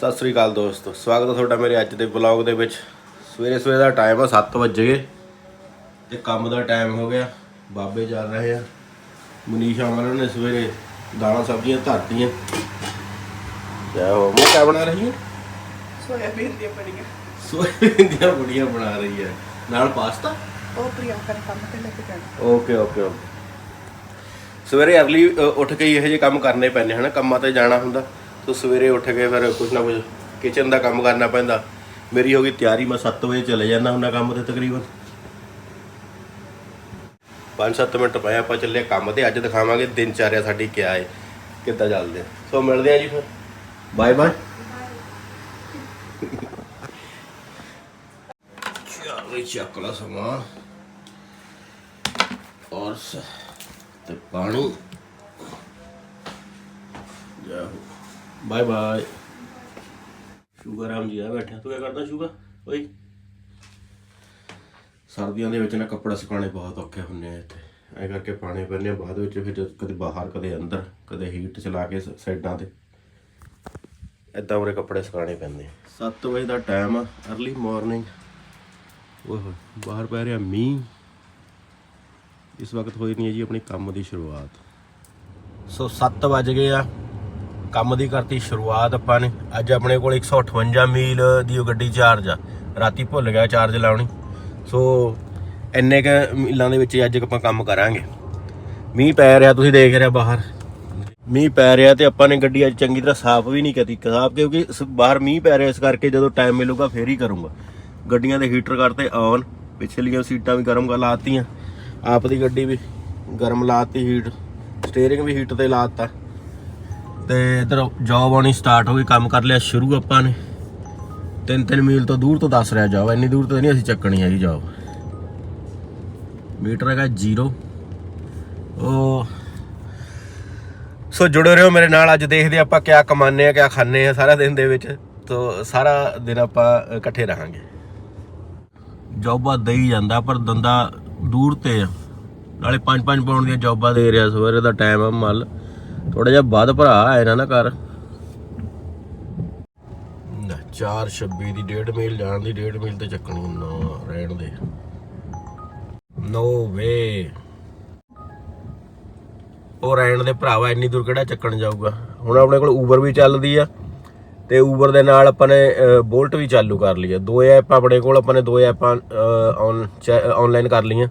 ਸਤਿ ਸ੍ਰੀ ਅਕਾਲ ਦੋਸਤੋ ਸਵਾਗਤ ਹੈ ਤੁਹਾਡਾ ਮੇਰੇ ਅੱਜ ਦੇ ਵਲੌਗ ਦੇ ਵਿੱਚ। ਸਵੇਰੇ ਸਵੇਰੇ ਦਾ ਟਾਈਮ ਆ 7 ਵਜੇ ਤੇ ਕੰਮ ਦਾ ਟਾਈਮ ਹੋ ਗਿਆ ਬਾਬੇ ਚੱਲ ਰਹੇ ਆ। ਮਨੀਸ਼ਾ ਉਹਨਾਂ ਨੇ ਸਵੇਰੇ ਦਾਣਾ ਸਬਜ਼ੀਆਂ ਧਰਤੀਆਂ। ਜੈ ਹੋ ਮੈਂ ਕਿਆ ਬਣਾ ਰਹੀ ਹੈ ਸੋਇਆਬੀਨ ਦੀਆਂ ਬੜੀਆਂ ਸੋਇਆਬੀਨ ਦੀਆਂ ਬੁੜੀਆਂ ਬਣਾ ਰਹੀ ਹੈ ਨਾਲ ਪਾਸਤਾ? ਉਹ ਪ੍ਰਿਯੰਕਾ ਨੇ ਕੰਮ ਤੇ ਲੈ ਕੇ ਜਾਣਾ। ਓਕੇ ਓਕੇ ਓਕੇ ਸਵੇਰੇ ਅਰਲੀ ਉੱਠ ਕੇ ਇਹੋ ਜਿਹੇ ਕੰਮ ਕਰਨੇ ਪੈਂਦੇ ਹਨ ਕੰਮਾਂ ਤੇ ਜਾਣਾ ਹੁੰਦਾ। ਸੋ ਸਵੇਰੇ ਉੱਠ ਕੇ ਫਿਰ ਕੁਝ ਨਾ ਕੁਝ ਕਿਚਨ ਦਾ ਕੰਮ ਕਰਨਾ ਪੈਂਦਾ। ਮੇਰੀ ਹੋ ਗਈ ਤਿਆਰੀ, ਮੈਂ 7 ਵਜੇ ਚਲੇ ਜਾਂਦਾ ਹੁੰਦਾ ਕੰਮ ਤੇ ਤਕਰੀਬਨ। 5-7 ਮਿੰਟ ਪਏ, ਆਪਾਂ ਚੱਲੇ ਕੰਮ ਤੇ, ਅੱਜ ਦਿਖਾਵਾਂਗੇ ਦਿਨ ਚਾਰਿਆ ਸਾਡੀ ਕਿਆ ਹੈ ਕਿੱਦਾਂ ਚੱਲਦੇ ਸੋ ਮਿਲਦੇ ਆ ਜੀ ਫਿਰ। ਬਾਏ ਬਾਏ ਚੱਲ ਚੱਕ ਲਾ ਸਮਾਨ ਔਰ ਤੇ ਪਾਣੀ। ਜਾਓ ਬਾਏ ਬਾਏ ਸ਼ੂਗਰ ਆਮ ਜੀ ਆ ਬੈਠਾ। ਤੂੰ ਕੀ ਕਰਦਾ ਸ਼ੂਗਰ? ਓਏ। ਸਰਦੀਆਂ ਦੇ ਵਿੱਚ ਨਾ ਕੱਪੜਾ ਸੁਕਾਉਣੇ ਬਹੁਤ ਔਖੇ ਹੁੰਦੇ ਆ ਇੱਥੇ। ਐ ਕਰਕੇ ਪਾਣੀ ਪੈਂਦੇ ਆ, ਬਾਅਦ ਵਿੱਚ ਫਿਰ ਜਦ ਕਦੇ ਬਾਹਰ, ਕਦੇ ਅੰਦਰ, ਕਦੇ ਹੀਟ ਚਲਾ ਕੇ ਸਾਈਡਾਂ ਤੇ। ਏਦਾਂ ਉਰੇ ਕੱਪੜੇ ਸੁਕਾਉਣੇ ਪੈਂਦੇ 7 ਵਜੇ ਦਾ ਟਾਈਮ ਆ अर्ਲੀ ਮਾਰਨਿੰਗ ਓਹੋ ਬਾਹਰ ਪੈ ਰਿਹਾ ਮੀਂਹ। ਇਸ ਵਕਤ ਹੋਈ ਨਹੀਂ ਹੈ ਜੀ ਆਪਣੀ ਕੰਮ ਦੀ ਸ਼ੁਰੂਆਤ। ਸੋ 7 ਵਜ ਗਏ ਆ। ਕੰਮ ਦੀ ਕਰਤੀ ਸ਼ੁਰੂਆਤ ਆਪਾਂ ਨੇ। ਅੱਜ ਆਪਣੇ ਕੋਲ 158 ਮੀਲ ਦੀ ਉਹ ਗੱਡੀ ਚਾਰਜ ਆ। ਰਾਤੀ ਭੁੱਲ ਗਿਆ ਚਾਰਜ ਲਾਉਣੀ। ਸੋ ਇੰਨੇ ਕ ਮੀਲਾਂ ਦੇ ਵਿੱਚ ਅੱਜ ਆਪਾਂ ਕੰਮ ਕਰਾਂਗੇ। ਮੀਂਹ ਪੈ ਰਿਹਾ, ਤੁਸੀਂ ਦੇਖ ਰਿਹਾ ਬਾਹਰ। ਮੀਂਹ ਪੈ ਰਿਹਾ ਤੇ ਆਪਾਂ ਨੇ ਗੱਡੀ ਅੱਜ ਚੰਗੀ ਤਰ੍ਹਾਂ ਸਾਫ਼ ਵੀ ਨਹੀਂ ਕੀਤੀ। ਸਾਫ਼ ਕਿਉਂਕਿ ਸ- ਬਾਹਰ ਮੀਂਹ ਪੈ ਰਿਹਾ ਇਸ ਕਰਕੇ ਜਦੋਂ ਟਾਈਮ ਮਿਲੂਗਾ ਫੇਰ ਹੀ ਕਰੂੰਗਾ। ਗੱਡੀਆਂ ਦੇ ਹੀਟਰ ਕਰਤੇ ਔਨ ਪਿਛਲੀਆਂ ਸੀਟਾਂ ਵੀ ਗਰਮ ਕਰ, ਲਾਤੀਆਂ। ਆਪ ਦੀ ਗੱਡੀ ਵੀ ਗਰਮ ਲਾਤੀ ਹੀਟ ਸਟੀਅਰਿੰਗ ਵੀ ਹੀਟ ਤੇ ਲਾਤਾ। ਤੇ ਇਧਰ ਜੌਬ ਆਉਣੀ ਸਟਾਰਟ ਹੋ ਗਈ, ਕੰਮ ਕਰ ਲਿਆ, ਸ਼ੁਰੂ ਆਪਾਂ ਨੇ। ਤਿੰਨ ਤਿੰਨ ਮੀਲ ਤੋਂ ਦੂਰ ਤੋਂ ਦੱਸ ਰਿਹਾ ਜੌਬ ਇੰਨੀ ਦੂਰ ਤੋਂ ਨਹੀਂ ਅਸੀਂ ਚੱਕਣੀ ਹੈਗੀ ਜੌਬ ਮੀਟਰ ਹੈਗਾ 0 ਉਹ, ਸੋ ਜੁੜੇ ਰਹੋ ਮੇਰੇ ਨਾਲ, ਅੱਜ ਦੇਖਦੇ ਆਪਾਂ ਕਿਆ ਕਮਾਉਂਦੇ ਆ ਕਿਆ ਖਾਂਦੇ ਆ ਸਾਰਾ ਦਿਨ ਦੇ ਵਿੱਚ। ਤੋ ਸਾਰਾ ਦਿਨ ਆਪਾਂ ਇਕੱਠੇ ਰਹਾਂਗੇ। ਜੌਬਾਂ ਦੇਈ ਜਾਂਦਾ, ਪਰ ਦੰਦਾ ਦੂਰ ਤੇ ਆ। ਨਾਲੇ 5-5 ਪਾਉਣ ਦੀਆਂ ਜੌਬਾਂ ਦੇ ਰਿਹਾ, ਸਵੇਰੇ ਦਾ ਟਾਈਮ ਆ ਮੱਲ। ਥੋੜਾ ਜਿਹਾ ਵੱਧ ਭਰਾ ਆਇਆ ਨਾ ਕਰ। 426 ਦੀ ਡੇਢ ਮੀਲ, ਜਾਣ ਦੀ ਡੇਢ ਮੀਲ ਤੇ ਚੱਕਣੀ ਨਾ, ਰਹਿਣ ਦੇ। ਨੋ ਵੇ। ਉਹ ਰਹਿਣ ਦੇ ਭਰਾਵਾ, ਇੰਨੀ ਦੂਰ ਕਿਹੜਾ ਚੱਕਣ ਜਾਊਗਾ? ਹੁਣ ਆਪਣੇ ਕੋਲ ਊਬਰ ਵੀ ਚੱਲਦੀ ਆ, ਤੇ ਊਬਰ ਦੇ ਨਾਲ ਆਪਾਂ ਨੇ ਬੋਲਟ ਵੀ ਚਾਲੂ ਕਰ ਲਈ ਆ। ਦੋ ਐਪ ਆਪਣੇ ਕੋਲ, ਆਪਾਂ ਨੇ ਦੋ ਐਪਾਂ ਆਨ ਆਨਲਾਈਨ ਕਰ ਲਈਆਂ।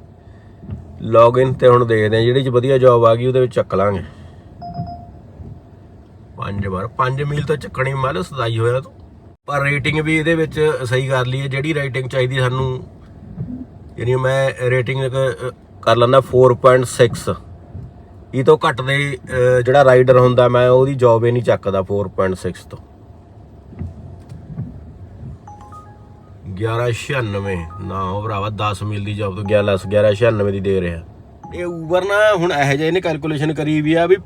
ਲੌਗਇਨ ਤੇ ਹੁਣ ਦੇਖਦੇ ਆ, ਜਿਹੜੀ ਚ ਵਧੀਆ ਜੌਬ ਆ ਗਈ, ਉਹਦੇ ਵਿੱਚ ਚੱਕ ਲਾਂਗੇ। ਪੰਜ ਵਾਰ 5 ਮੀਲ ਤੋਂ ਚੱਕਣੀ ਮਾਲ, ਸਦਾਈ ਹੋਇਆ ਤੂੰ। ਪਰ ਰੇਟਿੰਗ ਵੀ ਇਹਦੇ ਵਿੱਚ ਸਹੀ ਕਰ ਲਈ ਹੈ ਜਿਹੜੀ ਰੇਟਿੰਗ ਚਾਹੀਦੀ ਸਾਨੂੰ। ਯਾਨੀ ਮੈਂ ਰੇਟਿੰਗ ਕਰ ਲੈਂਦਾ 4.6 ਇਹ ਤੋਂ ਘੱਟ ਦੇ ਜਿਹੜਾ ਰਾਈਡਰ ਹੁੰਦਾ, ਮੈਂ ਉਹਦੀ ਜੌਬ ਹੀ ਨਹੀਂ ਚੱਕਦਾ 4.6 ਤੋਂ। 1196 ਨਾ ਉਹ ਭਰਾਵਾ 10 ਮੀਲ ਦੀ ਜੌਬ ਤੋਂ 11 1196 ਦੀ ਦੇ ਰਿਹਾ। ਇਹ ਊਬਰ ਨਾ ਹੁਣ ਇਹੋ ਜਿਹੇ ਨੇ ਕੈਲਕੂਲੇਸ਼ਨ ਕਰੀ ਵੀ ਆ ਵੀ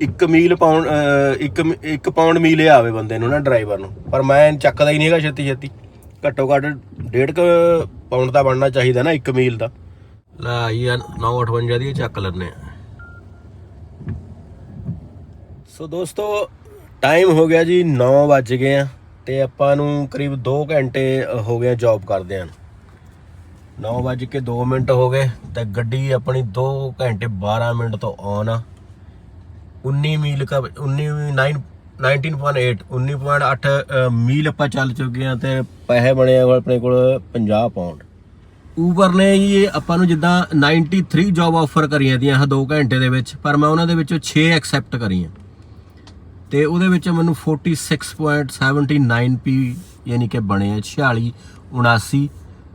1 ਮੀਲ ਪਾਉਣ 1 1 ਪਾਉਂਡ ਮੀਲ ਆਵੇ ਬੰਦੇ ਨੂੰ ਨਾ ਡਰਾਈਵਰ ਨੂੰ। ਪਰ ਮੈਂ ਚੱਕਦਾ ਹੀ ਨਹੀਂ ਹੈਗਾ ਛੇਤੀ ਛੇਤੀ। ਘੱਟੋ ਘੱਟ 1.5 ਪਾਉਂਡ ਦਾ ਬਣਨਾ ਚਾਹੀਦਾ ਨਾ 1 ਮੀਲ ਦਾ। ਲੈ ਯਾਰ 958 ਦੀ ਚੱਕ ਲੈਣੇ ਆ। ਸੋ ਦੋਸਤੋ ਟਾਈਮ ਹੋ ਗਿਆ ਜੀ 9 ਵੱਜ ਗਏ ਆ ਤੇ ਆਪਾਂ ਨੂੰ ਕਰੀਬ 2 ਘੰਟੇ ਹੋ ਗਏ ਜੌਬ ਕਰਦੇ ਆਂ। 9 ਵੱਜ ਕੇ 2 ਮਿੰਟ ਹੋ ਗਏ ਤੇ ਗੱਡੀ ਆਪਣੀ 2 ਘੰਟੇ 12 ਮਿੰਟ ਤੋਂ ਔਨ ਆ। 19 ਮੀਲ ਕਾ 19 9 19.8 19.8 ਅ, ਮੀਲ ਆਪਾਂ ਚੱਲ ਚੁੱਕੇ ਆ ਤੇ ਪੈਸੇ ਬਣੇ ਆ ਆਪਣੇ ਕੋਲ 50 ਪਾਉਂਡ ਉਬਰ ਨੇ ਜੀ ਆਪਾਂ ਨੂੰ ਜਿੱਦਾਂ 93 ਜੌਬ ਆਫਰ ਕਰੀਆਂ ਦੀਆਂ ਆਹ 2 ਘੰਟੇ ਦੇ ਵਿੱਚ ਪਰ ਮੈਂ ਉਹਨਾਂ ਦੇ ਵਿੱਚੋਂ 6 ਐਕਸੈਪਟ ਕਰੀਆਂ। ਤੇ ਉਹਦੇ ਵਿੱਚ ਮੈਨੂੰ 46.79 ਪੀ ਯਾਨੀ ਕਿ ਬਣੇ ਆ 46 79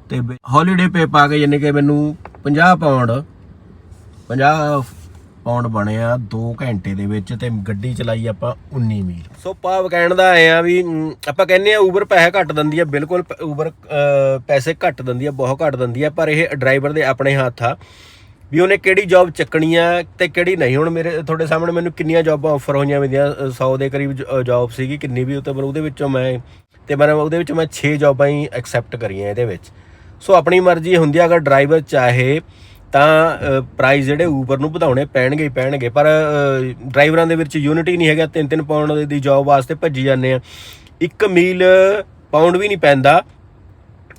ਤੇ ਹੌਲੀਡੇ ਪੇ ਪਾ ਕੇ ਯਾਨੀ ਕਿ ਮੈਨੂੰ 50 ਪਾਉਂਡ 50 ਪਾਉਂਡ ਬਣਿਆ ਆ 2 ਘੰਟੇ ਦੇ ਵਿੱਚ ਤੇ ਗੱਡੀ ਚਲਾਈ ਆਪਾਂ 19 ਮੀਲ। ਸੋ ਭਾਵ ਕਹਿਣ ਦਾ ਆਏ ਆ ਵੀ ਆਪਾਂ ਕਹਿੰਦੇ ਆ ਉਬਰ ਪੈਸੇ ਘੱਟ ਦਿੰਦੀ ਆ, ਬਿਲਕੁਲ ਉਬਰ ਪੈਸੇ ਘੱਟ ਦਿੰਦੀ ਆ, ਬਹੁਤ ਘੱਟ ਦਿੰਦੀ ਆ, ਪਰ ਇਹ ਡਰਾਈਵਰ ਦੇ ਆਪਣੇ ਹੱਥ ਆ ਵੀ ਉਹਨੇ ਕਿਹੜੀ ਜੌਬ ਚੱਕਣੀ ਆ ਤੇ ਕਿਹੜੀ ਨਹੀਂ। ਹੁਣ ਮੇਰੇ, ਤੁਹਾਡੇ ਸਾਹਮਣੇ ਮੈਨੂੰ ਕਿੰਨੀਆਂ ਜੌਬਾਂ ਆਫਰ ਹੋਈਆਂ ਮੇਰੀਆਂ 100 ਦੇ ਕਰੀਬ ਜੌਬ ਸੀਗੀ, ਕਿੰਨੀ ਵੀ ਉੱਤੇ, ਪਰ ਉਹਦੇ ਵਿੱਚੋਂ ਮੈਂ, ਤੇ ਮੈਂ, ਉਹਦੇ ਵਿੱਚ ਮੈਂ 6 ਜੌਬਾਂ ਹੀ ਐਕਸੈਪਟ ਕਰੀਆਂ ਇਹਦੇ ਵਿੱਚ। ਸੋ ਆਪਣੀ ਮਰਜ਼ੀ ਹੁੰਦੀ ਆ, ਅਗਰ ਡਰਾਈਵਰ ਚਾਹੇ ਤਾਂ ਪ੍ਰਾਈਸ ਜਿਹੜੇ ਊਬਰ ਨੂੰ ਵਧਾਉਣੇ ਪੈਣਗੇ ਹੀ ਪੈਣਗੇ ਪਰ ਡਰਾਈਵਰਾਂ ਦੇ ਵਿੱਚ ਯੂਨਿਟੀ ਨਹੀਂ ਹੈਗਾ 3-3 ਪਾਉਂਡ ਦੀ ਜੌਬ ਵਾਸਤੇ ਭੱਜੀ ਜਾਂਦੇ ਆ। ਇੱਕ ਮੀਲ ਪਾਉਂਡ ਵੀ ਨਹੀਂ ਪੈਂਦਾ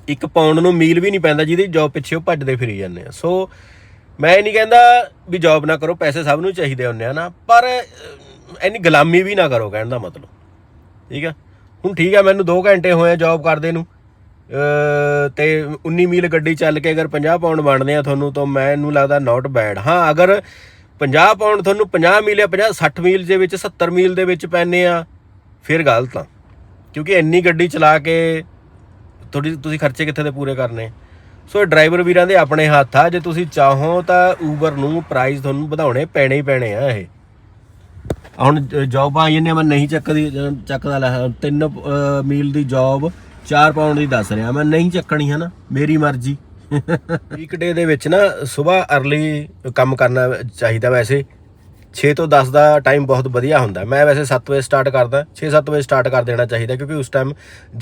ਇੱਕ ਪਾਉਂਡ ਨੂੰ ਮੀਲ ਵੀ ਨਹੀਂ ਪੈਂਦਾ ਜਿਹਦੀ ਜੌਬ ਪਿੱਛੇ ਉਹ ਭੱਜਦੇ ਫਿਰੀ ਜਾਂਦੇ ਆ। ਸੋ ਮੈਂ ਇਹ ਨਹੀਂ ਕਹਿੰਦਾ ਵੀ ਜੌਬ ਨਾ ਕਰੋ ਪੈਸੇ ਸਭ ਨੂੰ ਚਾਹੀਦੇ ਹੁੰਦੇ ਆ ਨਾ ਪਰ ਅਹ, ਇੰਨੀ ਗੁਲਾਮੀ ਵੀ ਨਾ ਕਰੋ ਕਹਿਣ ਦਾ ਮਤਲਬ। ਠੀਕ ਆ? ਹੁਣ ਠੀਕ ਆ ਮੈਨੂੰ 2 ਘੰਟੇ ਹੋਏ ਆ ਜੌਬ ਕਰਦੇ ਨੂੰ। ਤੇ 19 ਮੀਲ ਗੱਡੀ ਚੱਲ ਕੇ ਅਗਰ 50 ਪਾਉਂਡ ਬਣਦੇ ਆ ਤੁਹਾਨੂੰ, ਤਾਂ ਮੈਨੂੰ ਲੱਗਦਾ ਨਾਟ ਬੈਡ ਹਾਂ, ਅਗਰ 50 ਪਾਉਂਡ ਤੁਹਾਨੂੰ 50 ਮੀਲ ਜਾਂ 50 60 ਮੀਲ ਦੇ ਵਿੱਚ 70 ਮੀਲ ਦੇ ਵਿੱਚ ਪੈਣੇ ਆ, ਫਿਰ ਗਲਤ ਆ। ਕਿਉਂਕਿ ਇੰਨੀ ਗੱਡੀ ਚਲਾ ਕੇ ਤੁਹਾਡੀ, ਤੁਸੀਂ ਖਰਚੇ ਕਿੱਥੇ ਦੇ ਪੂਰੇ ਕਰਨੇ? ਸੋ ਡਰਾਈਵਰ ਵੀਰਾਂ ਦੇ ਆਪਣੇ ਹੱਥ ਆ, ਜੇ ਤੁਸੀਂ ਚਾਹੋ ਤਾਂ ਊਬਰ ਨੂੰ ਪ੍ਰਾਈਸ ਤੁਹਾਨੂੰ ਵਧਾਉਣੇ ਪੈਣੇ ਹੀ ਪੈਣੇ ਆ ਇਹ। ਹੁਣ ਜੌਬ ਆਈ ਨੇ, ਮੈਂ ਨਹੀਂ ਚੱਕਦੀ, ਚੱਕਦਾ ਲੈ 3 ਮੀਲ ਦੀ ਜੌਬ 4 ਪਾਉਂਡ ਦੀ ਦੱਸ ਰਿਹਾ ਮੈਂ, ਨਹੀਂ ਚੱਕਣੀ ਹੈ ਨਾ ਮੇਰੀ ਮਰਜ਼ੀ। ਵੀਕਡੇ ਦੇ ਵਿੱਚ ਨਾ ਸਵੇਰ ਅਰਲੀ ਕੰਮ ਕਰਨਾ ਚਾਹੀਦਾ ਵੈਸੇ। 6 ਤੋਂ 10 ਦਾ ਟਾਈਮ ਬਹੁਤ ਵਧੀਆ ਹੁੰਦਾ। ਮੈਂ ਵੈਸੇ 7 ਵਜੇ ਸਟਾਰਟ ਕਰਦਾ 6-7 ਵਜੇ ਸਟਾਰਟ ਕਰ ਦੇਣਾ ਚਾਹੀਦਾ ਕਿਉਂਕਿ ਉਸ ਟਾਈਮ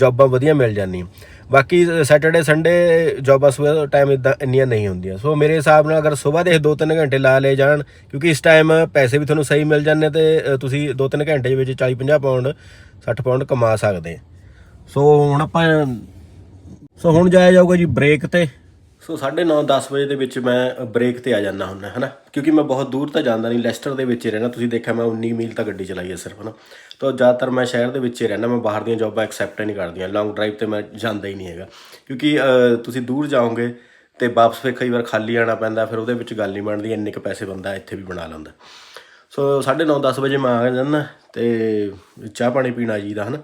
ਜੌਬਾਂ ਵਧੀਆ ਮਿਲ ਜਾਂਦੀਆਂ। ਬਾਕੀ ਸੈਟਰਡੇ ਸੰਡੇ ਜੌਬਾਂ ਸਵੇਰ ਟਾਈਮ ਇਦਾਂ ਇੰਨੀਆਂ ਨਹੀਂ ਹੁੰਦੀਆਂ। ਸੋ ਮੇਰੇ ਹਿਸਾਬ ਨਾਲ ਅਗਰ ਸਵੇਰ ਦੇ 2-3 ਘੰਟੇ ਲਾ ਲਏ ਜਾਣ, ਕਿਉਂਕਿ ਇਸ ਟਾਈਮ ਪੈਸੇ ਵੀ ਤੁਹਾਨੂੰ ਸਹੀ ਮਿਲ ਜਾਂਦੇ ਤੇ ਤੁਸੀਂ 2-3 ਘੰਟੇ ਦੇ ਵਿੱਚ 40-50 ਪਾਉਂਡ 60 ਪਾਉਂਡ ਕਮਾ ਸਕਦੇ ਆ। ਸੋ ਹੁਣ ਆਪਾਂ, ਸੋ ਹੁਣ ਜਾਇਆ ਜਾਊਗਾ ਜੀ ਬ੍ਰੇਕ ਤੇ। ਸੋ 9:30 10 ਵਜੇ ਦੇ ਵਿੱਚ ਮੈਂ ਬ੍ਰੇਕ ਤੇ ਆ ਜਾਂਦਾ ਹੁੰਦਾ, ਹਨਾ? ਕਿਉਂਕਿ ਮੈਂ ਬਹੁਤ ਦੂਰ ਤਾਂ ਜਾਂਦਾ ਨਹੀਂ, ਲੈਸਟਰ ਦੇ ਵਿੱਚ ਹੀ ਰਹਿਣਾ। ਤੁਸੀਂ ਦੇਖਿਆ ਮੈਂ 19 ਮੀਲ ਤਾਂ ਗੱਡੀ ਚਲਾਈ ਹੈ ਸਿਰਫ, ਹਨਾ? ਤਾਂ ਜ਼ਿਆਦਾਤਰ ਮੈਂ ਸ਼ਹਿਰ ਦੇ ਵਿੱਚ ਹੀ ਰਹਿਣਾ ਮੈਂ ਬਾਹਰ ਦੀਆਂ ਜੌਬਾਂ ਐਕਸੈਪਟ ਨਹੀਂ ਕਰਦੀਆਂ। ਲੌਂਗ ਡਰਾਈਵ ਤੇ ਮੈਂ ਜਾਂਦਾ ਹੀ ਨਹੀਂ ਹੈਗਾ। ਕਿਉਂਕਿ ਤੁਸੀਂ ਦੂਰ ਜਾਓਗੇ ਤੇ ਵਾਪਸ ਫਿਰ ਕਈ ਵਾਰ ਖਾਲੀ ਆਣਾ ਪੈਂਦਾ, ਫਿਰ ਉਹਦੇ ਵਿੱਚ ਗੱਲ ਨਹੀਂ ਬਣਦੀ, ਇੰਨੇ ਕ ਪੈਸੇ ਬੰਦਾ ਇੱਥੇ ਵੀ ਬਣਾ ਲੈਂਦਾ। ਸੋ 9:30 10 ਵਜੇ ਮੈਂ ਆ ਜਾਂਦਾ ਤੇ ਚਾਹ ਪਾਣੀ ਪੀਣਾ ਜੀਦਾ ਹਨਾ?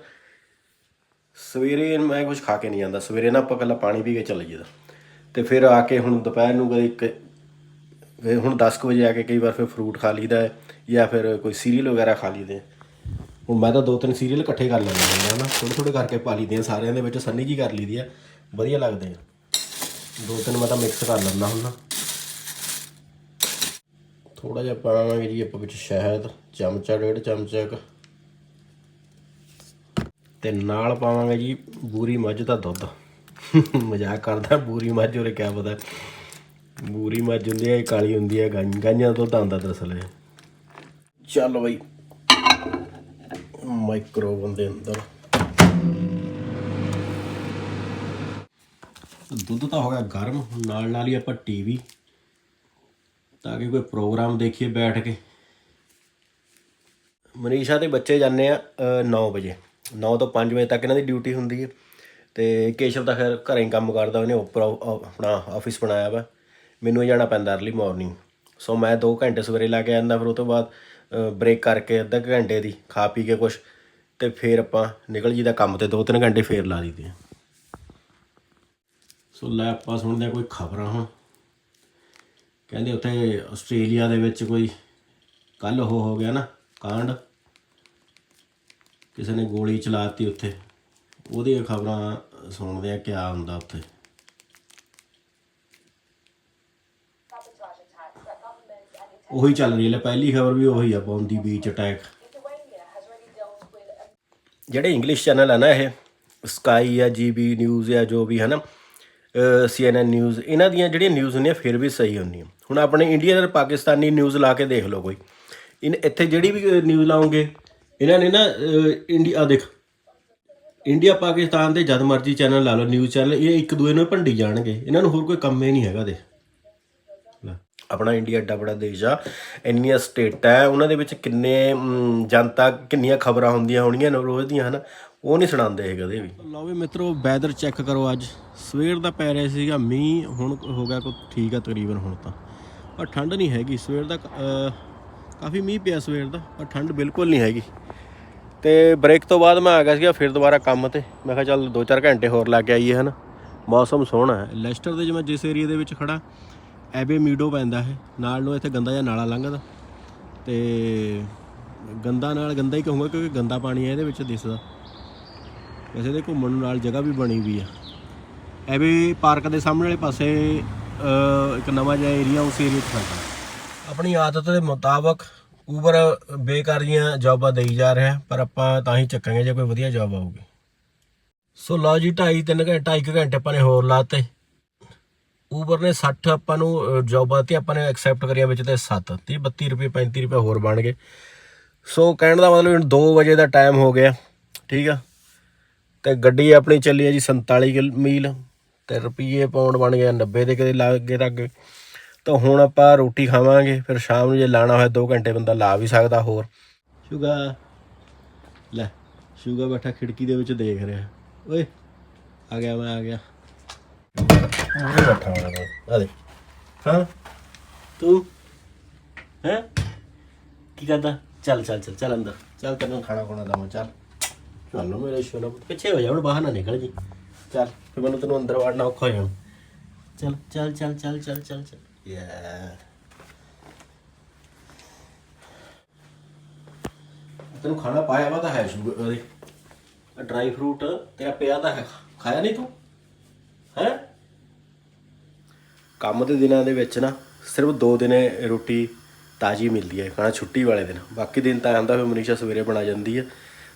ਸਵੇਰੇ ਮੈਂ ਕੁਝ ਖਾ ਕੇ ਨਹੀਂ ਜਾਂਦਾ। ਸਵੇਰੇ ਨਾ ਆਪਾਂ ਪਹਿਲਾਂ ਪਾਣੀ ਪੀ ਕੇ ਚੱਲ ਜੀਦਾ ਤੇ ਫਿਰ ਆ ਕੇ ਹੁਣ ਦੁਪਹਿਰ ਨੂੰ ਕਦੇ ਇੱਕ ਫਿਰ ਹੁਣ 10 ਕੁ ਵਜੇ ਆ ਕੇ ਕਈ ਵਾਰ ਫਿਰ ਫਰੂਟ ਖਾ ਲਈਦਾ ਹੈ ਜਾਂ ਫਿਰ ਕੋਈ ਸੀਰੀਅਲ ਵਗੈਰਾ ਖਾ ਲਈਦੇ ਹੁਣ ਮੈਂ ਤਾਂ ਦੋ ਤਿੰਨ ਸੀਰੀਅਲ ਇਕੱਠੇ ਕਰ ਲੈਂਦਾ ਹੁੰਦਾ ਨਾ। ਥੋੜੇ ਥੋੜੇ ਕਰਕੇ ਪਾ ਲਈਦੇ ਆ ਸਾਰਿਆਂ ਦੇ ਵਿੱਚ। ਸੰਨੀ ਜੀ ਕਰ ਲਈਦੀ ਆ ਵਧੀਆ ਲੱਗਦੇ ਆ ਦੋ ਤਿੰਨ ਮੈਂ ਤਾਂ ਮਿਕਸ ਕਰ ਲੈਂਦਾ ਹੁੰਦਾ। ਥੋੜਾ ਜਿਹਾ ਪਾਵਾਂਗੇ ਜੀ ਆਪਾਂ ਵਿੱਚ ਸ਼ਹਿਦ, ਚਮਚਾ, ਡੇਢ ਚਮਚਾ ਤੇ ਨਾਲ ਪਾਵਾਂਗੇ ਜੀ ਬੂਰੀ ਮੱਝ ਦਾ ਦੁੱਧ। ਮਜ਼ਾਕ ਕਰਦਾ, ਬੂਰੀ ਮੱਝ ਉਰੇ ਕਿਆ ਪਤਾ। ਬੂਰੀ ਮੱਝ ਹੁੰਦੀ ਹੈ ਕਾਲੀ ਹੁੰਦੀ ਹੈ, ਗਾਂ ਗਾਂਆਂ ਦਾ ਦੁੱਧ ਆਉਂਦਾ ਦਰਅਸਲ ਇਹ। ਚੱਲ ਬਈ ਮਾਈਕ੍ਰੋਵਨ ਦੇ ਅੰਦਰ। ਦੁੱਧ ਤਾਂ ਹੋ ਗਿਆ ਗਰਮ, ਨਾਲ ਨਾਲ ਹੀ ਆਪਾਂ ਟੀਵੀ ਤਾਂ ਕਿ ਕੋਈ ਪ੍ਰੋਗਰਾਮ ਦੇਖੀਏ ਬੈਠ ਕੇ। ਮਨੀਸ਼ਾ ਦੇ ਬੱਚੇ ਜਾਂਦੇ ਆ 9 ਵਜੇ। 9 ਤੋਂ 5 ਵਜੇ ਤੱਕ ਇਹਨਾਂ ਦੀ ਡਿਊਟੀ ਹੁੰਦੀ ਹੈ। ਤੇ ਕੇਸ਼ਵ ਤਾਂ ਖੈਰ ਘਰੇ ਹੀ ਕੰਮ ਕਰਦਾ, ਉਹਨੇ ਉੱਪਰ ਆ- ਆਪਣਾ ਆਫਿਸ ਬਣਾਇਆ ਵਾ। ਮੈਨੂੰ ਹੀ ਜਾਣਾ ਪੈਂਦਾ ਅਰਲੀ ਮਾਰਨਿੰਗ ਸੋ ਮੈਂ 2 ਘੰਟੇ ਸਵੇਰੇ ਲਾ ਕੇ ਆਉਂਦਾ ਫਿਰ ਉਹ ਤੋਂ ਬਾਅਦ ਬ੍ਰੇਕ ਕਰਕੇ ਅੱਧਾ ਕੁ ਘੰਟੇ ਦੀ ਖਾ ਪੀ ਕੇ ਕੁਛ, ਤੇ ਫਿਰ ਆਪਾਂ ਨਿਕਲ ਜੀਦਾ ਕੰਮ ਤੇ 2-3 ਘੰਟੇ ਫੇਰ ਲਾ ਲਈਦੇ ਆ। ਸੋ ਲੈ ਆਪਾਂ ਸੁਣਦੇ ਹਾਂ ਕੋਈ ਖਬਰਾਂ ਹੁਣ। ਕਹਿੰਦੇ ਉੱਥੇ ਆਸਟ੍ਰੇਲੀਆ ਦੇ ਵਿੱਚ ਕੋਈ ਕੱਲ ਉਹ ਹੋ ਗਿਆ ਨਾ, ਕਾਂਡ। ਕਿਸੇ ਨੇ ਗੋਲੀ ਚਲਾਤੀ ਉੱਥੇ। ਉਹਦੀਆਂ ਖਬਰਾਂ ਸੁਣਦੇ ਆ, ਕਿਆ ਹੁੰਦਾ ਉੱਥੇ। ਉਹੀ ਚੱਲ ਰਹੀ ਹੈ ਪਹਿਲੀ ਖਬਰ ਵੀ ਉਹੀ ਆ, ਬੌਂਦੀ ਬੀਚ ਅਟੈਕ ਜਿਹੜੇ ਇੰਗਲਿਸ਼ ਚੈਨਲ ਆ ਨਾ ਇਹ ਸਕਾਈ ਆ ਜੀਬੀ ਨਿਊਜ਼ ਆ, ਜੋ ਵੀ ਹੈ ਨਾ ਸੀਐਨਐਨ ਨਿਊਜ਼ ਇਹਨਾਂ ਦੀਆਂ ਜਿਹੜੀਆਂ ਨਿਊਜ਼ ਹੁੰਦੀਆਂ, ਫਿਰ ਵੀ ਸਹੀ ਹੁੰਦੀਆਂ। ਹੁਣ ਆਪਣੇ ਇੰਡੀਆ ਤੇ ਪਾਕਿਸਤਾਨੀ ਨਿਊਜ਼ ਲਾ ਕੇ ਦੇਖ ਲਓ ਕੋਈ। ਇਨ, ਇੱਥੇ ਜਿਹੜੀ ਵੀ ਨਿਊਜ਼ ਲਾਉਂਗੇ ਇਹਨਾਂ ਨੇ ਨਾ ਇੰਡੀਆ ਦੇਖ। ਇੰਡੀਆ ਪਾਕਿਸਤਾਨ ਦੇ ਜਦ ਮਰਜ਼ੀ ਚੈਨਲ ਲਾ ਲਓ ਨਿਊਜ਼ ਚੈਨਲ ਇਹ ਇੱਕ ਦੂਏ ਨੂੰ ਭੰਡੀ ਜਾਣਗੇ। ਇਹਨਾਂ ਨੂੰ ਹੋਰ ਕੋਈ ਕੰਮ ਹੀ ਨਹੀਂ ਹੈਗਾ ਦੇ ਲੈ, ਆਪਣਾ ਇੰਡੀਆ ਏਡਾ ਬੜਾ ਦੇਸ਼ ਆ ਇੰਨੀਆਂ ਸਟੇਟਾਂ ਹੈ ਉਹਨਾਂ ਦੇ ਵਿੱਚ ਕਿੰਨੇ ਜਨਤਾ ਕਿੰਨੀਆਂ ਖਬਰਾਂ ਹੁੰਦੀਆਂ ਹੋਣਗੀਆਂ ਰੋਜ਼ ਦੀਆਂ ਹਨਾ? ਉਹ ਨਹੀਂ ਸੁਣਾਉਂਦੇ ਇਹ ਕਦੇ ਵੀ। ਲਓ ਵੀ ਮਿੱਤਰੋ ਵੈਦਰ ਚੈੱਕ ਕਰੋ ਅੱਜ। ਸਵੇਰ ਦਾ ਪੈ ਰਿਹਾ ਸੀਗਾ ਮੀਂਹ ਹੁਣ ਹੋ ਗਿਆ ਕੋ ਠੀਕ ਆ ਤਕਰੀਬਨ ਹੁਣ ਤਾਂ। ਪਰ ਠੰਡ ਨਹੀਂ ਹੈਗੀ ਸਵੇਰ ਦਾ ਕਾਫੀ ਮੀਂਹ ਪਿਆ ਸਵੇਰ ਦਾ ਪਰ ਠੰਡ ਬਿਲਕੁਲ ਨਹੀਂ ਹੈਗੀ। ਤੇ ਬ੍ਰੇਕ ਤੋਂ ਬਾਅਦ ਮੈਂ ਆ ਗਿਆ ਸੀਗਾ ਫਿਰ ਦੁਬਾਰਾ ਕੰਮ ਤੇ। ਮੈਂ ਕਿਹਾ ਚੱਲ 2-4 ਘੰਟੇ ਹੋਰ ਲੱਗ ਕੇ ਆਈਏ ਹਨ। ਮੌਸਮ ਸੋਹਣਾ ਹੈ। ਲੈਸਟਰ ਦੇ ਜਿਵੇਂ ਜਿਸ ਏਰੀਆ ਦੇ ਵਿੱਚ ਖੜਾ ਐਬੇ ਮੀਡੋ ਪੈਂਦਾ ਹੈ। ਨਾਲ ਨੂੰ ਇੱਥੇ ਗੰਦਾ ਜਿਹਾ ਨਾਲਾ ਲੰਘਦਾ। ਤੇ ਗੰਦਾ ਨਾਲ ਗੰਦਾ ਹੀ ਕਹੂੰਗਾ ਕਿਉਂਕਿ ਗੰਦਾ ਪਾਣੀ ਹੈ ਇਹਦੇ ਵਿੱਚ ਦਿਸਦਾ। ਵੈਸੇ ਇਹਦੇ ਘੁੰਮਣ ਨੂੰ ਨਾਲ ਜਗ੍ਹਾ ਵੀ ਬਣੀ ਵੀ ਆ। ਐਬੇ ਪਾਰਕ ਦੇ ਸਾਹਮਣੇ ਵਾਲੇ ਪਾਸੇ ਇੱਕ ਨਵਾਂ ਜਿਹਾ ਏਰੀਆ ਉਸ ਏਰੀਆ 'ਚ ਪੈਂਦਾ ਆਪਣੀ ਆਦਤ ਦੇ ਮੁਤਾਬਕ ਊਬਰ ਬੇਕਾਰੀਆਂ ਜੌਬਾਂ ਦੇਈ ਜਾ ਰਿਹਾ ਪਰ ਆਪਾਂ ਤਾਂ ਹੀ ਚੱਕਾਂਗੇ ਜੇ ਕੋਈ ਵਧੀਆ ਜੌਬ ਆਊਗੀ। ਸੋ ਲਓ ਜੀ 2.5 3 ਘੰਟੇ 2.5 ਘੰਟੇ ਆਪਾਂ ਨੇ ਹੋਰ ਲਾਤੇ ਊਬਰ ਨੇ 60 ਆਪਾਂ ਨੂੰ ਅਹ, ਜੌਬਾਂ ਤੇ ਆਪਾਂ ਨੇ ਐਕਸੈਪਟ ਕਰੀਆਂ ਵਿੱਚ ਤੇ 7 30 32 ਰੁਪਏ 35 ਰੁਪਏ ਹੋਰ ਬਣ ਗਏ। ਸੋ ਕਹਿਣ ਦਾ ਮਤਲਬ ਹੁਣ 2 ਵਜੇ ਦਾ ਟਾਈਮ ਹੋ ਗਿਆ ਠੀਕ ਆ? ਤੇ ਗੱਡੀ ਆਪਣੀ ਚੱਲੀ ਹੈ ਜੀ 47 ਕਿਲ- ਮੀਲ। ਤੇ ਰੁਪਈਏ ਪਾਉਂਡ ਬਣ ਗਿਆ 90 ਦੇ ਕਿਤੇ ਲੱਗੇ ਤੱਕ। ਤਾਂ ਹੁਣ ਆਪਾਂ ਰੋਟੀ ਖਾਵਾਂਗੇ ਫਿਰ ਸ਼ਾਮ ਨੂੰ ਜੇ ਲਾਣਾ ਹੋਇਆ 2 ਘੰਟੇ ਬੰਦਾ ਲਾ ਵੀ ਸਕਦਾ ਹੋਰ। ਸ਼ੂਗਾ ਲੈ ਸ਼ੂਗਾ ਬੈਠਾ ਖਿੜਕੀ ਦੇ ਵਿੱਚ ਦੇਖ ਰਿਹਾ। ਓਏ ਆ ਗਿਆ ਮੈਂ ਆ ਗਿਆ। ਮੂਰੇ ਬੈਠਾ ਹੋਣਾ ਆ ਦੇ ਹਾਂ? ਤੂੰ? ਹੈ? ਕੀ ਕਰਦਾ? ਚੱਲ ਚੱਲ ਚੱਲ ਚੱਲ ਅੰਦਰ। ਚੱਲ ਤੈਨੂੰ ਖਾਣਾ ਖੁਣਾ ਦਵਾਂ ਚੱਲ। ਚੱਲ ਮੇਰੇ ਸ਼ੋਨਾ ਪਿੱਛੇ ਹੋ ਜਾ ਹੁਣ ਬਾਹਰ ਨਾ ਨਿਕਲ ਜੀ। ਚੱਲ ਫਿਰ ਮੈਨੂੰ ਤੈਨੂੰ ਅੰਦਰ ਵੜਨਾ ਔਖਾ ਹੋ ਜਾਣਾ। ਚੱਲ ਚੱਲ ਚੱਲ ਚੱਲ ਚੱਲ ਚੱਲ। ਤੈਨੂੰ ਖਾਣਾ ਪਾਇਆ ਵਾ ਤਾਂ ਹੈ ਸ਼ੂਗਰ ਉਹਦੇ ਡਰਾਈ ਫਰੂਟ ਤੇਰਾ ਪਿਆ ਤਾਂ ਹੈ, ਖਾਇਆ ਨਹੀਂ ਤੂੰ? ਹੈ? ਕੰਮ ਦੇ ਦਿਨਾਂ ਦੇ ਵਿੱਚ ਨਾ ਸਿਰਫ ਦੋ ਦਿਨੇ ਰੋਟੀ ਤਾਜ਼ੀ ਮਿਲਦੀ ਹੈ, ਖਾਣਾ ਛੁੱਟੀ ਵਾਲੇ ਦਿਨ। ਬਾਕੀ ਦਿਨ ਤਾਂ ਆਂਦਾ ਫਿਰ ਮਨੀਸ਼ਾ ਸਵੇਰੇ ਬਣਾ ਜਾਂਦੀ ਹੈ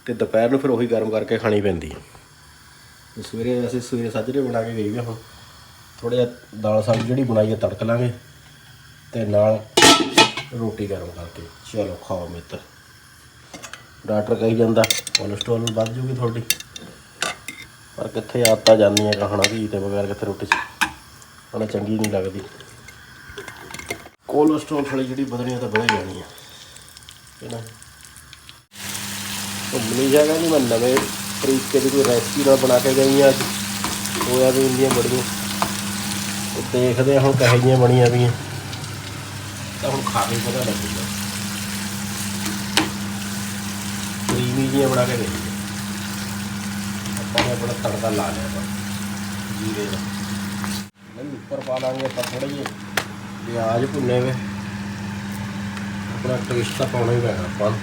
ਤੇ ਦੁਪਹਿਰ ਨੂੰ ਫਿਰ ਉਹੀ ਗਰਮ ਕਰਕੇ ਖਾਣੀ ਪੈਂਦੀ ਹੈ। ਸਵੇਰੇ ਵੈਸੇ ਸਵੇਰੇ ਸਾਜਰੇ ਬਣਾ ਕੇ ਗਈ ਵੀ ਹੁਣ ਥੋੜਾ ਜਿਹਾ ਦਾਲ ਸਬਜ਼ੀ ਜਿਹੜੀ ਬਣਾਈ ਹੈ ਤੜਕ ਲਾਂਗੇ ਤੇ ਨਾਲ ਰੋਟੀ ਗਰਮ ਕਰਕੇ। ਚਲੋ ਖਾਓ ਮਿੱਤਰ ਡਾਕਟਰ ਕਹੀ ਜਾਂਦਾ, ਕੋਲੇਸਟ੍ਰੋਲ ਵੱਧ ਜੂਗੀ ਤੁਹਾਡੀ। ਪਰ ਕਿੱਥੇ ਆਦਤਾਂ ਜਾਂਦੀਆਂ ਕਹਾਣਾ ਵੀ ਤੇ ਬਗੈਰ ਕਿੱਥੇ ਰੋਟੀ ਹਣਾ ਚੰਗੀ ਨਹੀਂ ਲੱਗਦੀ। ਕੋਲੇਸਟ੍ਰੋਲ ਥੋੜੀ ਜਿਹੜੀ ਵਧਣੀ ਆ ਤਾਂ ਵਧੇ ਜਾਣੀ ਆ। ਹੈ ਨਾ। ਉਹ ਜਗ੍ਹਾ ਨਹੀਂ ਮੈਂ ਨਵੇਂ ਤਰੀਕੇ ਦੀ ਕੋਈ ਰੈਸਪੀ ਨਾਲ ਬਣਾ ਕੇ ਗਈ ਆ ਅੱਜ। ਸੋਇਆਬੀਨ ਦੀਆਂ ਬੜੀਆਂ ਦੇਖਦੇ ਆ ਹੁਣ ਕਹੇ ਜਿਹੀਆਂ ਬਣੀਆਂ ਵੀ ਤਾਂ ਹੁਣ ਖਾ ਕੇ ਪਤਾ ਲੱਗੂਗਾ। ਕਰੀਮੀ ਜਿਹੀਆਂ ਬਣਾ ਕੇ ਦੇਖੀਏ ਆਪਾਂ ਨੇ ਆਪਣਾ ਤੜਕਾ ਲਾ ਲਿਆ ਤਾ ਜੀਰੇ ਦਾ। ਨਹੀਂ, ਉੱਪਰ ਪਾ ਲਾਂਗੇ ਆਪਾਂ ਥੋੜੇ ਜਿਹੇ ਪਿਆਜ਼ ਭੁੰਨੇ ਵੇ ਆਪਣਾ ਟੇਸਟ ਤਾਂ ਪਾਉਣਾ ਹੀ ਪੈਣਾ ਆਪਾਂ ਨੂੰ।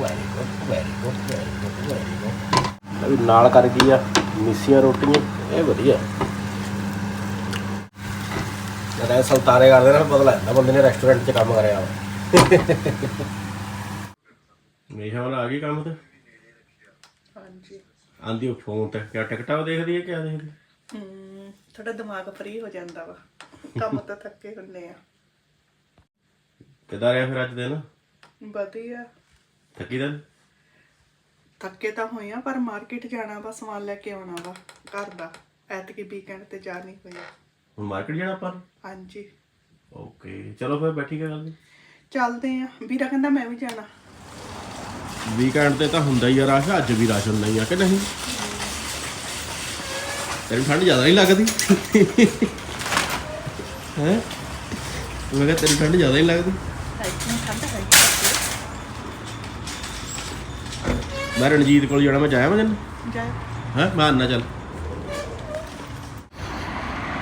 Very good very good very good very good ਅਭੀ ਨਾਲ ਕਰ ਗਈ ਆ ਮਿੱਸੀਆਂ ਰੋਟੀਆਂ ਇਹ ਵਧੀਆ। ਜਦੋਂ ਸਲਤਾਰੇ ਕਰਦੇ ਨਾ ਪਤਾ ਲੱਗਦਾ ਬੰਦੇ ਨੇ ਰੈਸਟੋਰੈਂਟ 'ਚ ਕੰਮ ਕਰਿਆ ਵਾ। ਮੇਸ਼ਾ ਵਾਲਾ ਆ ਗਈ ਕੰਮ ਤੇ? ਹਾਂਜੀ। ਆਂਦੀ ਉਹ ਫੋਨ ਤੇ ਕਿਆ ਟਿਕਟਾਂ ਉਹ ਦੇਖਦੀ ਹੈ ਕਿਆ ਦੇਖਦੀ? ਹਮ ਥੋੜਾ ਦਿਮਾਗ ਫਰੀ ਹੋ ਜਾਂਦਾ ਵਾ। ਕੰਮ ਤਾਂ ਥੱਕੇ ਹੁੰਨੇ ਆ। ਕਿੱਦਾਂ ਰਿਹਾ ਫਿਰ ਅੱਜ ਦਿਨ? ਵਧੀਆ। ਥੱਕੀ ਦਿਨ ਥੱਕੇ ਤਾਂ ਹੋਏ ਆ ਪਰ ਮਾਰਕੀਟ ਜਾਣਾ ਵਾ ਸਮਾਨ ਲੈ ਕੇ ਆਉਣਾ ਵਾ ਘਰ ਦਾ। ਐਤਕੀ ਵੀਕਐਂਡ ਤੇ ਜਾ ਨਹੀਂ ਹੋਇਆ ਹੁਣ ਮਾਰਕੀਟ ਜਾਣਾ ਆਪਾਂ ਹਾਂਜੀ। ਓਕੇ ਚਲੋ ਫਿਰ ਬੈਠੀ ਕੇ ਗੱਲ ਨਹੀਂ ਚੱਲਦੇ ਆ। ਵੀਰਾ ਕਹਿੰਦਾ ਮੈਂ ਵੀ ਜਾਣਾ। ਵੀਕਐਂਡ ਤੇ ਤਾਂ ਹੁੰਦਾ ਹੀ ਆ ਰਸ਼ ਅੱਜ ਵੀ ਰਸ਼ ਹੁੰਦਾ ਹੀ ਆ ਕਿ ਨਹੀਂ? ਤੈਨੂੰ ਠੰਡ ਜ਼ਿਆਦਾ ਨਹੀਂ ਲੱਗਦੀ? ਹੈ? ਮੈਂ ਕਿਹਾ ਤੈਨੂੰ ਠੰਡ ਜ਼ਿਆਦਾ ਨਹੀਂ ਲੱਗਦੀ ਹੈਗੀ ਠੰਡ ਹੈਗੀ ਮੈਂ ਰਣਜੀਤ ਕੋਲ ਜਾਣਾ ਮੈਂ ਜਾਇਆ ਮੈਂ ਜਨ ਜਾ ਹੈ ਮੈਂ ਆਨਾ ਚੱਲ।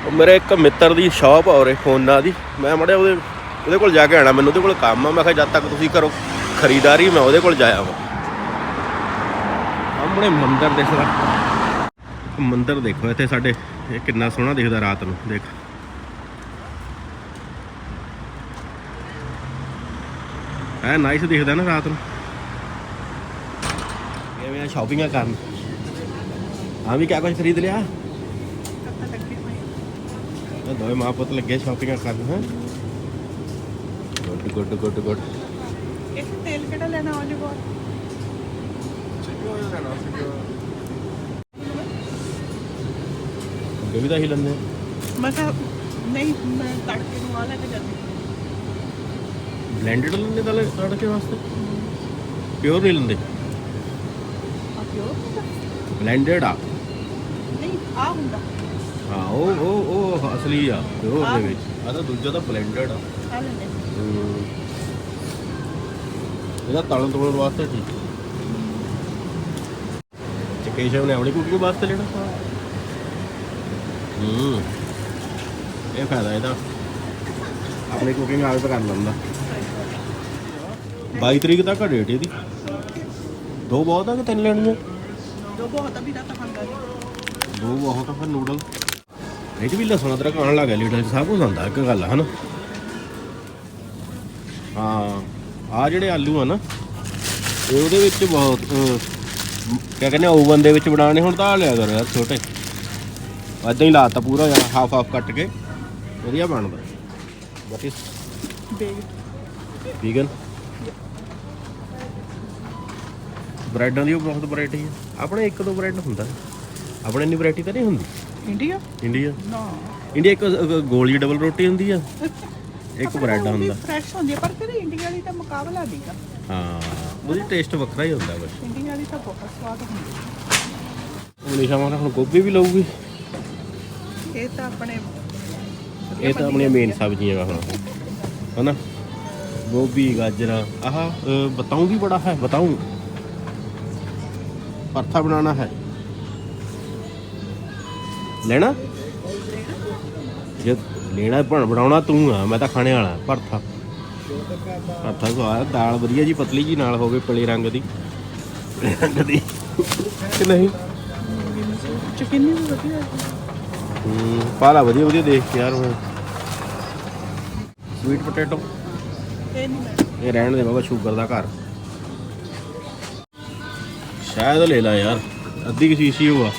ਉਹ ਮੇਰੇ ਇੱਕ ਮਿੱਤਰ ਦੀ ਸ਼ਾਪ ਆ ਉਰੇ ਫੋਨਾਂ ਦੀ। ਮੈਂ ਮੜਿਆ ਉਹਦੇ ਉਹਦੇ ਕੋਲ ਜਾ ਕੇ ਆਣਾ ਮੈਨੂੰ ਉਹਦੇ ਕੋਲ ਕੰਮ ਆ। ਮੈਂ ਕਿਹਾ ਜਦ ਤੱਕ ਤੁਸੀਂ ਕਰੋ ਖਰੀਦਾਰੀ ਮੈਂ ਉਹਦੇ ਕੋਲ ਜਾਇਆ ਵਾ। ਸਾਹਮਣੇ ਮੰਦਿਰ ਦਿਖਦਾ ਮੰਦਿਰ ਦੇਖੋ ਇੱਥੇ ਸਾਡੇ ਇਹ ਕਿੰਨਾ ਸੋਹਣਾ ਦਿਖਦਾ ਰਾਤ ਨੂੰ ਦੇਖ। ਐ ਨਾਈਸ ਦਿਖਦਾ ਨਾ ਰਾਤ ਨੂੰ। ਕਿਵੇਂ ਆ ਸ਼ਾਪਿੰਗਾਂ ਕਰਨ? ਹਾਂ ਵੀ ਕਿਆ ਕੁਝ ਖਰੀਦ ਲਿਆ? ਆ। ਇਹ ਦੋਵੇਂ ਮਾਂ ਪੁੱਤ ਲੱਗੇ ਸ਼ਾਪਿੰਗਾਂ ਕਰਨ ਹੈ? Good good good good. ਇਹ ਤੇਲ ਕਿਹੜਾ ਲੈਣਾ ਉਹਨੇ ਬਹੁਤ ਅੱਗੇ ਵੀ ਤਾਂ ਹੀ ਲੰਨੇ ਮੈਂ ਕਿਹਾ ਨਹੀਂ ਮੈਂ ਤੜਕੇ ਨੂੰ ਆ ਲੈ ਕੇ ਜਾਂਦੀ। ਬਲੈਂਡਡ ਲੰਨੇ ਤਾਂ ਤੜਕੇ ਵਾਸਤੇ? ਪਿਓਰ ਨਹੀਂ ਲੰਦੇ। ਆ ਬਲੈਂਡਡ ਆ? ਨਹੀਂ ਆ ਹੁੰਦਾ। ਹਾਂ ਉਹ ਉਹ ਉਹ ਅਸਲੀ ਆ ਪਿਓਰ ਦੇ ਵਿੱਚ। ਆ ਤਾਂ ਦੂਜਾ ਤਾਂ ਬਲੈਂਡਡ ਆ। ਆ। ਹਮ। ਇਹਦਾ ਤਲਣ ਤੋਲਣ ਵਾਸਤੇ ਠੀਕ। ਚਕੇਸ਼ਵ ਨੇ ਆਪਣੀ ਕੁਕਿੰਗ ਵਾਸਤੇ ਲੈਣਾ। ਹੂੰ। ਇਹ ਫਾਇਦਾ ਇਹਦਾ। ਆਪਣੀ ਕੁਕਿੰਗ ਆਪ ਕਰ ਲੈਂਦਾ। 22 ਤਰੀਕ ਤੱਕ ਡੇਟ ਇਹਦੀ। ਦੋ ਬਹੁਤ ਆ ਕਿ ਤਿੰਨ ਲੈਣੀਆਂ? ਦੋ ਬਹੁਤ ਅਭੀ ਤਾਂ ਖਾਂਦਾ ਨਹੀਂ। ਦੋ ਬਹੁਤ ਆ ਫਿਰ ਨੂਡਲ ਇਹ 'ਚ ਵੀ ਲਸਣ ਅਦਰਕ ਆਉਣ ਲੱਗਾ ਲੀਟਰ 'ਚ ਸਭ ਕੁਝ ਆਉਂਦਾ ਇੱਕ ਗੱਲ ਆ ਹਨਾ? ਹਾਂ ਆ ਜਿਹੜੇ ਆਲੂ ਆ ਨਾ ਇਹ ਉਹਦੇ ਵਿੱਚ ਬਹੁਤ ਅਹ, ਮ- ਕਿਆ ਕਹਿੰਦੇ ਓਵਨ ਦੇ ਵਿੱਚ ਬਣਾਉਣੇ ਹੁਣ ਤਾਂ ਆਹ ਲਿਆ ਕਰੋ ਯਾਰ ਛੋਟੇ। ਏਦਾਂ ਹੀ ਲਾਤਾ ਪੂਰਾ ਯਾਰ ਹਾਫ ਹਾਫ ਕੱਟ ਕੇ ਵਧੀਆ ਬਣਦਾ। ਇਜ਼ ਬੇਗ ਵੀਗਨ ਬ੍ਰੈਡਾਂ ਦੀ ਉਹ ਬਹੁਤ ਵੈਰਾਈਟੀ ਆ। ਆਪਣੇ ਇੱਕ ਦੋ ਬ੍ਰੈਡ ਹੁੰਦਾ। ਆਪਣੇ ਇੰਨੀ ਵੈਰਾਈਟੀ ਤਾਂ ਨਹੀਂ ਹੁੰਦੀ। ਇੰਡੀਆ ਇੰਡੀਆ ਨਾ। ਇੰਡੀਆ ਇੱਕ ਗੋਲੀ ਡਬਲ ਰੋਟੀ ਹੁੰਦੀ ਆ। ਇੱਕ ਬ੍ਰੈਡ ਹੁੰਦਾ। ਫਰੈਸ਼ ਹੁੰਦੀ ਪਰ ਫਿਰ ਇੰਡੀਆ ਦੀ ਤਾਂ ਮੁਕਾਬਲਾ ਨਹੀਂਗਾ ਹਾਂ ਉਹਦੀ ਟੇਸਟ ਵੱਖਰਾ ਹੀ ਹੁੰਦਾ ਬਸ। ਇੰਡੀਆ ਦੀ ਤਾਂ ਬਹੁਤ ਸਵਾਦ ਹੁੰਦੀ ਮਨੀਸ਼ਾ ਮਾਰਾ ਹੁਣ ਗੋਭੀ ਵੀ ਲਊਗੀ। ਇਹ ਤਾਂ ਆਪਣੇ ਇਹ ਤਾਂ ਆਪਣੀਆਂ ਮੇਨ ਸਬਜ਼ੀਆਂ ਵਾ ਹੁਣ ਹਨਾ? ਗੋਭੀ ਗਾਜਰਾਂ। ਆਹ ਅ, ਬਤਾਊਂ ਵੀ ਬੜਾ ਹੈ ਬਤਾਊਂ। ਪਰਥਾ ਬਣਾਉਣਾ ਹੈ। ਲੈਣਾ? ਜੇ ਲੈਣਾ ਬਣ ਬਣਾਉਣਾ ਤੂੰ ਆ ਮੈਂ ਤਾਂ ਖਾਣੇ ਵਾਲਾ ਪਰਥਾ। ਪਰਥਾ ਸਵਾਦ ਦਾਲ ਵਧੀਆ ਜੀ ਪਤਲੀ ਜੀ ਨਾਲ ਹੋਵੇ ਪੀਲੇ ਰੰਗ ਦੀ। ਰੰਗ ਦੀ। ਕਿ ਨਹੀਂ? ਚਿਕਨ ਵੀ ਵਧੀਆ ਹੈ। ਪਾਲਾ ਵਧੀਆ ਵਧੀਆ ਦੇਖ ਕੇ ਯਾਰ ਹੁਣ। ਸਵੀਟ ਪੋਟੇਟੋ ਇਹ ਨਹੀਂ ਲੈਣਾ ਇਹ ਰਹਿਣ ਦੇ ਬਾਬਾ ਸ਼ੂਗਰ ਦਾ ਘਰ। ਸ਼ਾਇਦ ਲੈ ਲਾ ਯਾਰ, ਅੱਧੀ ਕਿ ਸ਼ੀਸ਼ੀ ਹੋਆ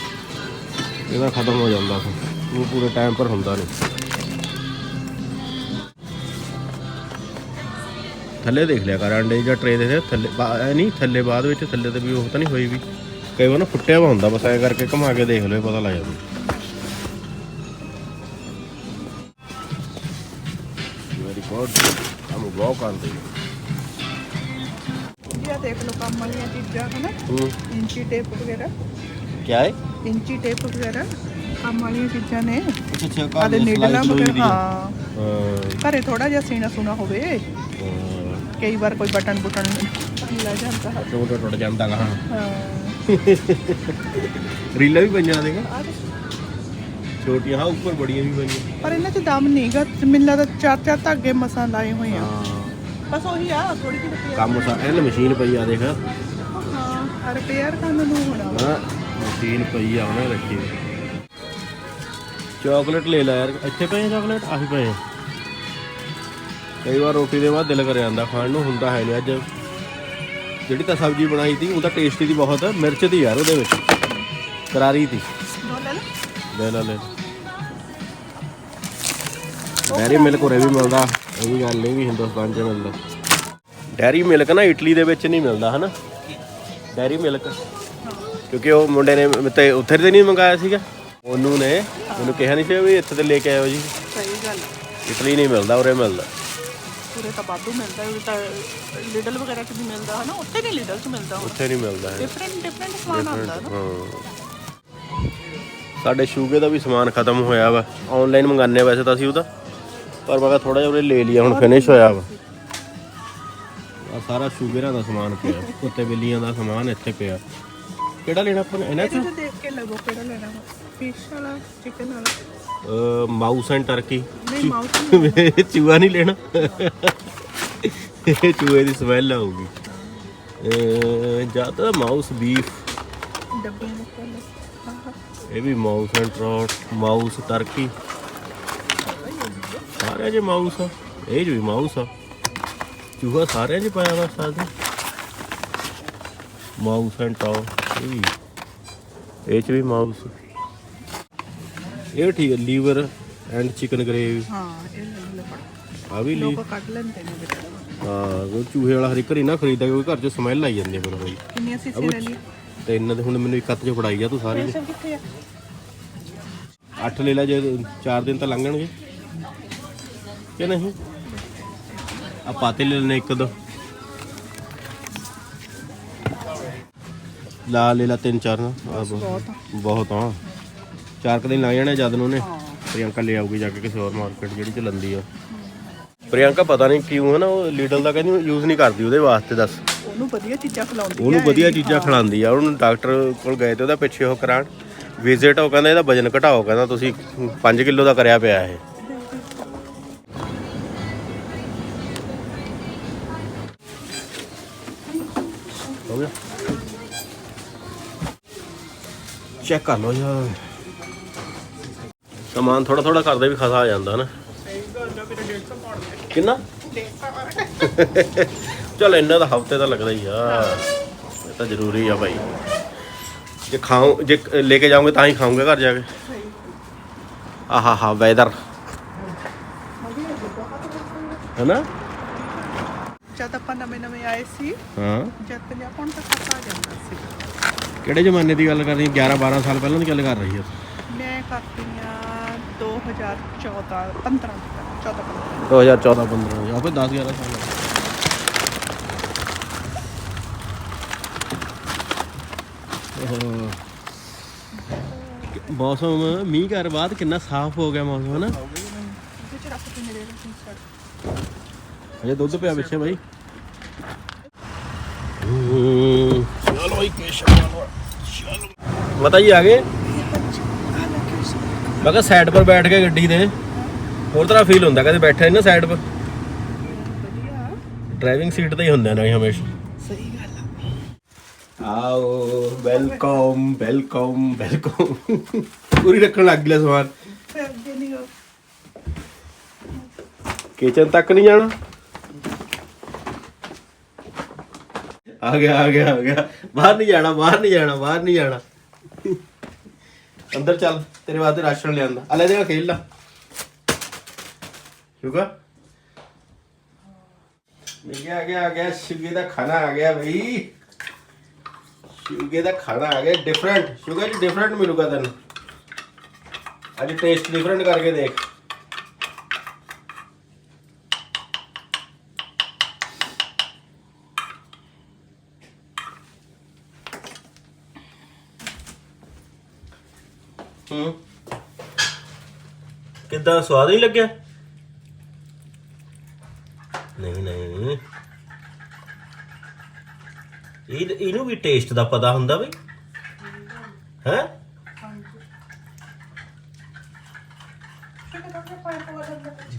ਇਹਦਾ ਖਤਮ ਹੋ ਜਾਂਦਾ ਫਿਰ। ਉਹ ਪੂਰੇ ਟਾਈਮ ਪਰ ਹੁੰਦਾ ਨਹੀਂ। ਥੱਲੇ ਦੇਖ ਲਿਆ ਕਰ, ਅੰਡੇ ਜਾਂ ਟਰੇ ਦੇ ਥੱਲੇ ਨਹੀਂ, ਥੱਲੇ ਬਾਅਦ ਵਿੱਚ, ਥੱਲੇ ਤੇ ਵੀ ਉਹ ਤਾਂ ਨਹੀਂ ਹੋਈ ਵੀ। ਕਈ ਵਾਰ ਨਾ ਫੁੱਟਿਆ ਵਾ ਹੁੰਦਾ, ਬਸ ਐ ਕਰਕੇ ਘੁਮਾ ਕੇ ਦੇਖ ਲਿਓ, ਪਤਾ ਲੱਗ ਜਾਂਦਾ। ਵੈਰੀ ਗੁੱਡ ਹਮ ਬਹੁਤ ਕਰਦੇ ਇੰਡੀਆ ਕੰਮ ਵਾਲੀਆਂ ਚੀਜ਼ਾਂ ਹਨਾ? ਹੂੰ। ਇੰਚੀ ਟੇਪ ਵਗੈਰਾ। ਕੀ ਹੈ ਇੰਚੀ ਟੇਪ ਵਗੈਰਾ ਕੰਮ ਵਾਲੀਆਂ ਚੀਜ਼ਾਂ ਨੇ। ਅੱਛਾ ਅੱਛਾ ਆਦੇ ਨੀਡਲਾਂ ਵਗੈਰਾ ਹਾਂ। ਹਾਂ। ਘਰੇ ਥੋੜਾ ਜਿਹਾ ਸੀਣਾ ਸੁਣਾ ਹੋਵੇ। ਹਾਂ। ਕਈ ਵਾਰ ਕੋਈ ਬਟਨ ਬੁਟਨ ਲੈ ਜਾਂਦਾ। ਹੈ ਟੋਟੋ ਟੁੱਟ ਜਾਂਦਾ ਗਾ ਹਾਂ। ਰੀਲਾਂ ਵੀ ਪਈਆਂ ਦੇਗਾ ਆਹ ਦੇਖ। ਛੋਟੀਆਂ ਹਾਂ ਉੱਪਰ ਬੜੀਆਂ ਵੀ ਪਈਆਂ ਪਰ ਇਹਨਾਂ 'ਚ ਦਮ ਨਹੀਂਗਾ ਮੈਨੂੰ ਲੱਗਦਾ ਚਾਰ ਚਾਰ ਧਾਗੇ ਮਸਾਂ ਲਾਏ ਹੋਏ ਆ। ਬਸ ਉਹੀ ਆ ਥੋੜੀ ਜਿਹੀ ਰਿਪੇਅਰ ਕੰਮ ਸਾ ਇਹਨਾਂ ਮਸ਼ੀਨ ਪਈ ਆ ਦੇਖ। ਹਾਂ ਰਿਪੇਅਰ ਕਰਨ ਨੂੰ ਹੋਣਾ ਵਾ। ਹਾਂ ਮਸ਼ੀਨ ਪਈ ਆ ਉਹਨੇ ਰੱਖੀ ਚਾਕਲੇਟ ਲੈ ਲੈ ਯਾਰ ਇੱਥੇ ਪਏ ਚਾਕਲੇਟ ਆਹੀ ਪਏ ਆ। ਕਈ ਵਾਰ ਰੋਟੀ ਦੇ ਬਾਅਦ ਦਿਲ ਕਰ ਜਾਂਦਾ ਖਾਣ ਨੂੰ ਹੁੰਦਾ ਹੈ ਨਹੀਂ ਅੱਜ। ਜਿਹੜੀ ਤਾਂ ਸਬਜ਼ੀ ਬਣਾਈ ਸੀ ਉਹ ਤਾਂ ਟੇਸਟੀ ਦੀ ਬਹੁਤ ਮਿਰਚ ਦੀ ਯਾਰ ਉਹਦੇ ਵਿੱਚ। ਕਰਾਰੀ ਸੀ ਦੋ। ਲੈ ਲੈ। ਲੈ ਲੈ ਲੈ। ਡੈਰੀ ਮਿਲਕ ਉਰੇ ਵੀ ਮਿਲਦਾ। ਇਹ ਵੀ ਗੱਲ ਇਹ ਵੀ ਹਿੰਦੁਸਤਾਨ 'ਚ ਮਿਲਦਾ। ਡੈਰੀ ਮਿਲਕ ਨਾ ਇਟਲੀ ਦੇ ਵਿੱਚ ਨਹੀਂ ਮਿਲਦਾ ਹਨਾ? ਡੈਰੀ ਮਿਲਕ ਕਿਉਂਕਿ ਉਹ ਮੁੰਡੇ ਨੇ ਤੇ ਉੱਥੇ ਤੇ ਨਹੀਂ ਮੰਗਾਇਆ ਸੀਗਾ। ਉਹਨੂੰ ਨੇ ਮੈਨੂੰ ਕਿਹਾ ਨਹੀਂ ਸੀ ਵੀ ਇੱਥੇ ਤੇ ਲੈ ਕੇ ਆਇਓ ਜੀ। ਸਹੀ ਗੱਲ। ਇਟਲੀ ਨਹੀਂ ਮਿਲਦਾ ਉਰੇ ਮਿਲਦਾ। ਪੂਰੇ ਤਾਂ ਬਾਦੂ ਮਿਲਦਾ ਉਹ ਤਾਂ ਲਿਡਲ ਵਗੈਰਾ 'ਚ ਵੀ ਮਿਲਦਾ ਹੈ ਨਾ ਉੱਥੇ ਨਹੀਂ ਲਿਡਲ 'ਚ ਮਿਲਦਾ ਉੱਥੇ ਨਹੀਂ ਮਿਲਦਾ ਹੈ। ਡਿਫਰੈਂਟ ਡਿਫਰੈਂਟ ਸਮਾਨ ਆਉਂਦਾ ਨਾ। ਹਾਂ। ਸਾਡੇ ਸ਼ੂਗੇ ਦਾ ਵੀ ਸਮਾਨ ਖਤਮ ਹੋਇਆ ਵਾ। ਆਨਲਾਈਨ ਮੰਗਾਨੇ ਵੈਸੇ ਤਾਂ ਅਸੀਂ ਉਹਦਾ। ਪਰ ਮੈਂ ਕਿਹਾ ਥੋੜਾ ਜਿਹਾ ਉਹਨੇ ਲੈ ਲਿਆ ਹੁਣ ਫਿਨਿਸ਼ ਹੋਇਆ ਵਾ। ਆ ਸਾਰਾ ਸ਼ੂਗਰਾਂ ਦਾ ਸਮਾਨ ਪਿਆ ਕੁੱਤੇ ਬਿੱਲੀਆਂ ਦਾ ਸਮਾਨ ਇੱਥੇ ਪਿਆ। ਕਿਹੜਾ ਲੈਣਾ ਆਪਾਂ ਨੇ? ਇਹਨਾਂ ਚ? ਦੇਖ ਕੇ ਲੱਗੋ ਕਿਹੜਾ ਲੈਣਾ ਫਿਸ਼ ਵਾਲਾ ਚਿਕਨ ਵਾਲਾ। ਮਾਊਸ ਐਂਡ ਟਰਕੀ ਨਹੀਂ ਮਾਊਸ ਚੂਹਾ ਨਹੀਂ ਲੈਣਾ। ਇਹ ਚੂਹੇ ਦੀ ਸਮੈਲ ਆਊਗੀ। ਅਹ, ਜਾਂ ਤਾਂ ਮਾਊਸ ਬੀਫ ਕੋਲ ਆਹ। ਇਹ ਵੀ mouse and trout mouse turkey ਸਾਰਿਆਂ 'ਚ ਮਾਊਸ ਆ। ਇਹ 'ਚ ਵੀ ਮਾਊਸ ਆ। ਚੂਹਾ ਸਾਰਿਆਂ 'ਚ ਪਾਇਆ ਵਾ ਸਾਦੇ ਮਾਊਸ ਐਂਡ ਟਰੋਟ ਇਹ ਵੀ। ਇਹ 'ਚ ਵੀ ਮਾਊਸ। ਇਹ ਠੀਕ ਹੈ ਲੀਵਰ ਐਂਡ ਚਿਕਨ ਗ੍ਰੇਵੀ। ਹਾਂ ਇਹ ਲੈ ਲੈ ਆ ਵੀ ਲੀ ਲੋਕ ਕੱਢ ਲੈਂਦੇ ਨੇ ਬੇਟਾ ਹਾਂ ਉਹ ਚੂਹੇ ਵਾਲਾ ਹਰ ਵਾਰੀ ਨਾ ਖਰੀਦਾ ਕਿਉਂਕਿ ਘਰ 'ਚ ਸਮੈਲ ਆਈ ਜਾਂਦੀ ਹੈ ਫਿਰ ਬਈ ਕਿੰਨੀਆਂ ਸੀਸੀ ਲੈ ਲਈ ਤੇ ਇਹਨਾਂ ਦੇ ਹੁਣ ਮੈਨੂੰ ਇੱਕ ਹੱਥ 'ਚ ਫੜਾਈ ਜਾ ਤੂੰ ਸਾਰੀ। ਆ? ਅੱਠ ਲੈ ਲੈ ਜੇ 4 ਦਿਨ ਤਾਂ ਲੰਘਣਗੇ। ਕਿ ਨਹੀਂ? ਆ ਪਾਤੇ ਲੈ ਲੈਣੇ ਇੱਕ ਦੋ। ਲਾ ਲੈ ਲਾ ਤਿੰਨ ਚਾਰ ਨਾ। ਆਹ ਬਹੁਤ ਬਹੁਤ ਆ। ਚਾਰ ਕੁ ਦਿਨ ਲੱਗ ਜਾਣੇ ਜਦ ਨੂੰ ਨੇ ਪ੍ਰਿਯੰਕਾ ਲੈ ਆਊਗੀ ਜਾ ਕੇ ਕਿਸੇ ਹੋਰ ਮਾਰਕੀਟ ਜਿਹੜੀ ਚੱਲਦੀ ਆ। ਪ੍ਰਿਯੰਕਾ ਪਤਾ ਨਹੀਂ ਕਿਉਂ ਹੈ ਨਾ ਉਹ ਲੀਡਲ ਦਾ ਕਹਿੰਦੀ ਯੂਜ਼ ਨਹੀਂ ਕਰਦੀ ਉਹਦੇ ਵਾਸਤੇ ਦੱਸ। ਉਹਨੂੰ ਵਧੀਆ ਚੀਜ਼ਾਂ ਖਿਲਾਉਂਦੀ ਉਹਨੂੰ ਆ ਵਧੀਆ ਇਹ। ਚੀਜ਼ਾਂ ਖਿਲਾਉਂਦੀ ਆ। ਉਹਨੂੰ ਡਾਕਟਰ ਕੋਲ ਗਏ ਤੇ ਉਹਦਾ ਪਿੱਛੇ ਉਹ ਕਰਾਣ। ਵਿਜ਼ਿਟ ਉਹ ਕਹਿੰਦਾ ਇਹਦਾ ਵਜਨ ਘਟਾਓ ਕਹਿੰਦਾ ਤੁਸੀਂ 5 ਕਿਲੋ ਦਾ ਕਰਿਆ ਪਿਆ ਇਹ। ਚੈੱਕ ਕਰ ਲਓ ਯਾਰ ਸਮਾਨ ਥੋੜਾ ਥੋੜਾ ਕਰਦੇ ਵੀ ਖਸਾ ਆ ਜਾਂਦਾ ਨਾ। ਕਿੰਨਾ? ਚਲ ਇੰਨਾ ਤਾਂ ਹਫ਼ਤੇ ਦਾ ਲੱਗਦਾ ਹੀ ਆ। ਇਹ ਤਾਂ ਜ਼ਰੂਰੀ ਆ ਭਾਈ। ਜੇ ਖਾਓ ਜੇ ਲੈ ਕੇ ਜਾਓਗੇ ਤਾਂ ਹੀ ਖਾਓਗੇ ਘਰ ਜਾ ਕੇ। ਆਹਾ ਹਾ ਵੈਦਰ ਹੈਨਾ? ਜਦ ਆਪਾਂ ਨਵੇਂ ਨਵੇਂ ਆਏ ਸੀ ਹਾਂ। ਜਦ ਪੰਜਾਬ ਹੁਣ ਤੱਕ ਆ ਜਾਂਦਾ ਸੀ। ਕਿਹੜੇ ਜ਼ਮਾਨੇ ਦੀ ਗੱਲ ਕਰ ਰਹੀ 11 12 ਸਾਲ ਪਹਿਲਾਂ ਦੀ ਗੱਲ ਕਰ ਰਹੀ ਹੈ ਮੈਂ ਕਰਦੀ ਆ 2014 15 14 15 2014 15 ਆਪੇ 10 11 ਸਾਲ। ਓਹੋ। ਮੌਸਮ ਮੀਂਹ ਕਰ ਬਾਅਦ ਕਿੰਨਾ ਸਾਫ਼ ਹੋ ਗਿਆ ਮੌਸਮ ਹਨਾ? ਇਹਦੇ ਚ ਰੱਖ ਕੇ ਮੇਰੇ ਨੂੰ ਸੜ ਅਜੇ ਦੁੱਧ ਪਿਆ ਪਿੱਛੇ ਬਾਈ। ਚਲੋ ਕੇਸ਼ਵ ਚਲੋ ਮਤਾ ਜੀ ਆ ਗਏ। ਮੈਂ ਕਿਹਾ ਸਾਈਡ ਪਰ ਬੈਠ ਕੇ ਗੱਡੀ ਦੇ। ਹੋਰ ਤਰ੍ਹਾਂ ਫੀਲ ਹੁੰਦਾ, ਕਦੇ ਬੈਠੇ ਨਾ ਸਾਈਡ ਪਰ? ਡਰਾਈਵਿੰਗ ਸੀਟ ਤੇ ਹੀ ਹੁੰਦੇ ਨੇ ਹਮੇਸ਼ਾ। ਸਹੀ ਗੱਲ ਆਓ ਵੈਲਕਮ ਵੈਲਕਮ ਵੈਲਕਮ ਪੂਰੀ ਰੱਖਣ ਲੱਗ ਗਿਆ ਸਮਾਨ। ਕਿਚਨ ਤੱਕ ਨਹੀਂ ਜਾਣਾ? ਆ ਗਿਆ ਆ ਗਿਆ ਆ ਗਿਆ। ਬਾਹਰ ਨਹੀਂ ਜਾਣਾ, ਬਾਹਰ ਨਹੀਂ ਜਾਣਾ, ਬਾਹਰ ਨਹੀਂ ਜਾਣਾ। ਅੰਦਰ ਚੱਲ, ਤੇਰੇ ਵਾਸਤੇ ਰਾਸ਼ਨ ਲਿਆਂਦਾ। ਆ ਲੈ ਦੇਗਾ ਖੇਲ ਲਾ। ਸ਼ੁਕਰ ਮਿਲ ਗਿਆ ਆ ਗਿਆ ਆ ਗਿਆ ਸ਼ੁਗੇ ਦਾ ਖਾਣਾ ਆ ਗਿਆ ਬਈ। ਸ਼ੁਗੇ ਦਾ ਖਾਣਾ ਆ ਗਿਆ ਡਿਫਰੈਂਟ ਸ਼ੁਗਰ ਜੀ ਡਿਫਰੈਂਟ ਮਿਲੂਗਾ ਤੈਨੂੰ। ਅੱਜ ਟੇਸਟ ਡਿਫਰੈਂਟ ਕਰਕੇ ਦੇਖ ਹੂੰ ਕਿੱਦਾਂ ਸਵਾਦ ਨਹੀਂ ਲੱਗਿਆ। ਨਹੀਂ ਨਹੀਂ। ਇਹ ਇਹਨੂੰ ਵੀ ਟੇਸਟ ਦਾ ਪਤਾ ਹੁੰਦਾ ਬਈ। ਹੈ?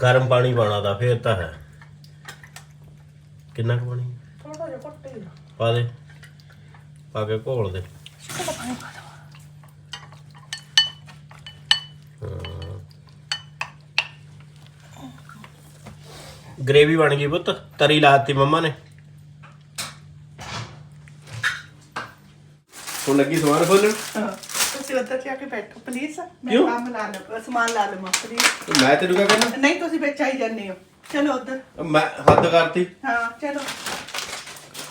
ਗਰਮ ਪਾਣੀ ਪਾਣਾ ਦਾ ਫੇਰ ਤਾਂ ਹੈ। ਕਿੰਨਾ ਕੁ ਪਾਣੀ? ਥੋੜਾ ਜਿਹਾ ਘੱਟ ਹੀ। ਪਾ ਦੇ। ਪਾ ਕੇ ਘੋਲ ਦੇ। ਗ੍ਰੇਵੀ ਬਣ ਗਈ ਪੁੱਤ ਤਰੀ ਲਾਤੀ ਮੰਮਾ ਨੇ। ਹੁਣ ਲੱਗੀ ਸਮਾਨ ਖੋਲਣ? ਹਾਂ, ਤੁਸੀਂ ਉੱਧਰ ਜਾ ਕੇ ਬੈਠੋ ਪਲੀਜ਼ ਮੈਂ ਕਿਉਂ? ਕੰਮ ਲਾ ਲਵਾਂ ਸਮਾਨ ਲਾ ਲਵਾਂ ਪਲੀਜ਼ ਮੈਂ ਤੈਨੂੰ ਕਿਆ ਕਹਿਣਾ? ਨਹੀਂ ਤੁਸੀਂ ਵਿੱਚ ਆਈ ਜਾਂਦੇ ਹੋ। ਚਲੋ ਉੱਧਰ। ਮੈਂ ਹੱਦ ਕਰਤੀ। ਹਾਂ ਚਲੋ।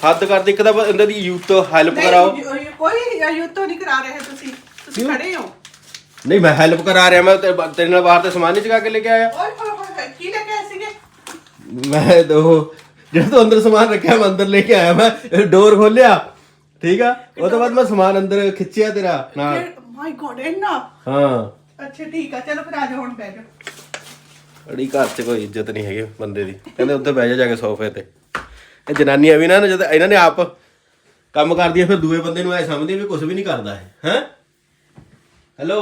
ਹੱਦ ਕਰਤੀ ਇੱਕ ਤਾਂ ਇਹਨਾਂ ਦੀ ਯੂਥ ਤੋਂ ਹੈਲਪ ਕਰਾਓ। ਨਹੀਂ ਯੂ- ਯੂ- ਕੋਈ ਯੂਥ ਤੋਂ ਨਹੀਂ ਕਰਾ ਰਹੇ ਤੁਸੀਂ। ਤੁਸੀਂ ਕਿਉਂ? ਖੜੇ ਹੋ। ਨਹੀਂ ਮੈਂ ਹੈਲਪ ਕਰਾ ਰਿਹਾ ਮੈਂ ਤੇ- ਤੇਰੇ ਨਾਲ ਬਾਹਰ ਤੇ ਸਮਾਨ ਨਹੀਂ ਚੁਕਾ ਕੇ ਲੈ ਕੇ ਆਇਆ। ਓਏ ਹੋਏ ਹੋਏ, ਕੀ ਲੈ ਕੇ ਆਏ ਸੀਗੇ ਮੈਂ ਉਹ ਜਿਹੜਾ ਤੂੰ ਅੰਦਰ ਸਮਾਨ ਰੱਖਿਆ ਮੈਂ ਅੰਦਰ ਲੈ ਕੇ ਆਇਆ ਮੈਂ ਡੋਰ ਖੋਲਿਆ ਠੀਕ ਆ? ਉਹ ਤੋਂ ਬਾਅਦ ਮੈਂ ਸਮਾਨ ਅੰਦਰ ਖਿੱਚਿਆ ਤੇਰਾ ਨਾਲ। ਮਾਈ ਗੋਡ ਇੰਨਾ? ਹਾਂ। ਅੱਛਾ ਠੀਕ ਆ ਚਲੋ ਫਿਰ ਆ ਜਾਓ ਹੁਣ ਬਹਿ ਜਾਓ। ਅੜੀ ਘਰ 'ਚ ਕੋਈ ਇੱਜ਼ਤ ਨਹੀਂ ਹੈਗੀ ਬੰਦੇ ਦੀ। ਕਹਿੰਦੇ ਉੱਥੇ ਬਹਿ ਜਾ ਜਾ ਕੇ ਸੋਫੇ ਤੇ। ਇਹ ਜਨਾਨੀਆਂ ਵੀ ਨਾ ਜਦ ਇਹਨਾਂ ਨੇ ਆਪ ਕੰਮ ਕਰਦੀਆਂ ਫਿਰ ਦੂਏ ਬੰਦੇ ਨੂੰ ਐ ਸਮਝਦੀਆਂ ਵੀ ਕੁਝ ਵੀ ਨਹੀਂ ਕਰਦਾ ਹੈ? ਹੈ ਹੈਲੋ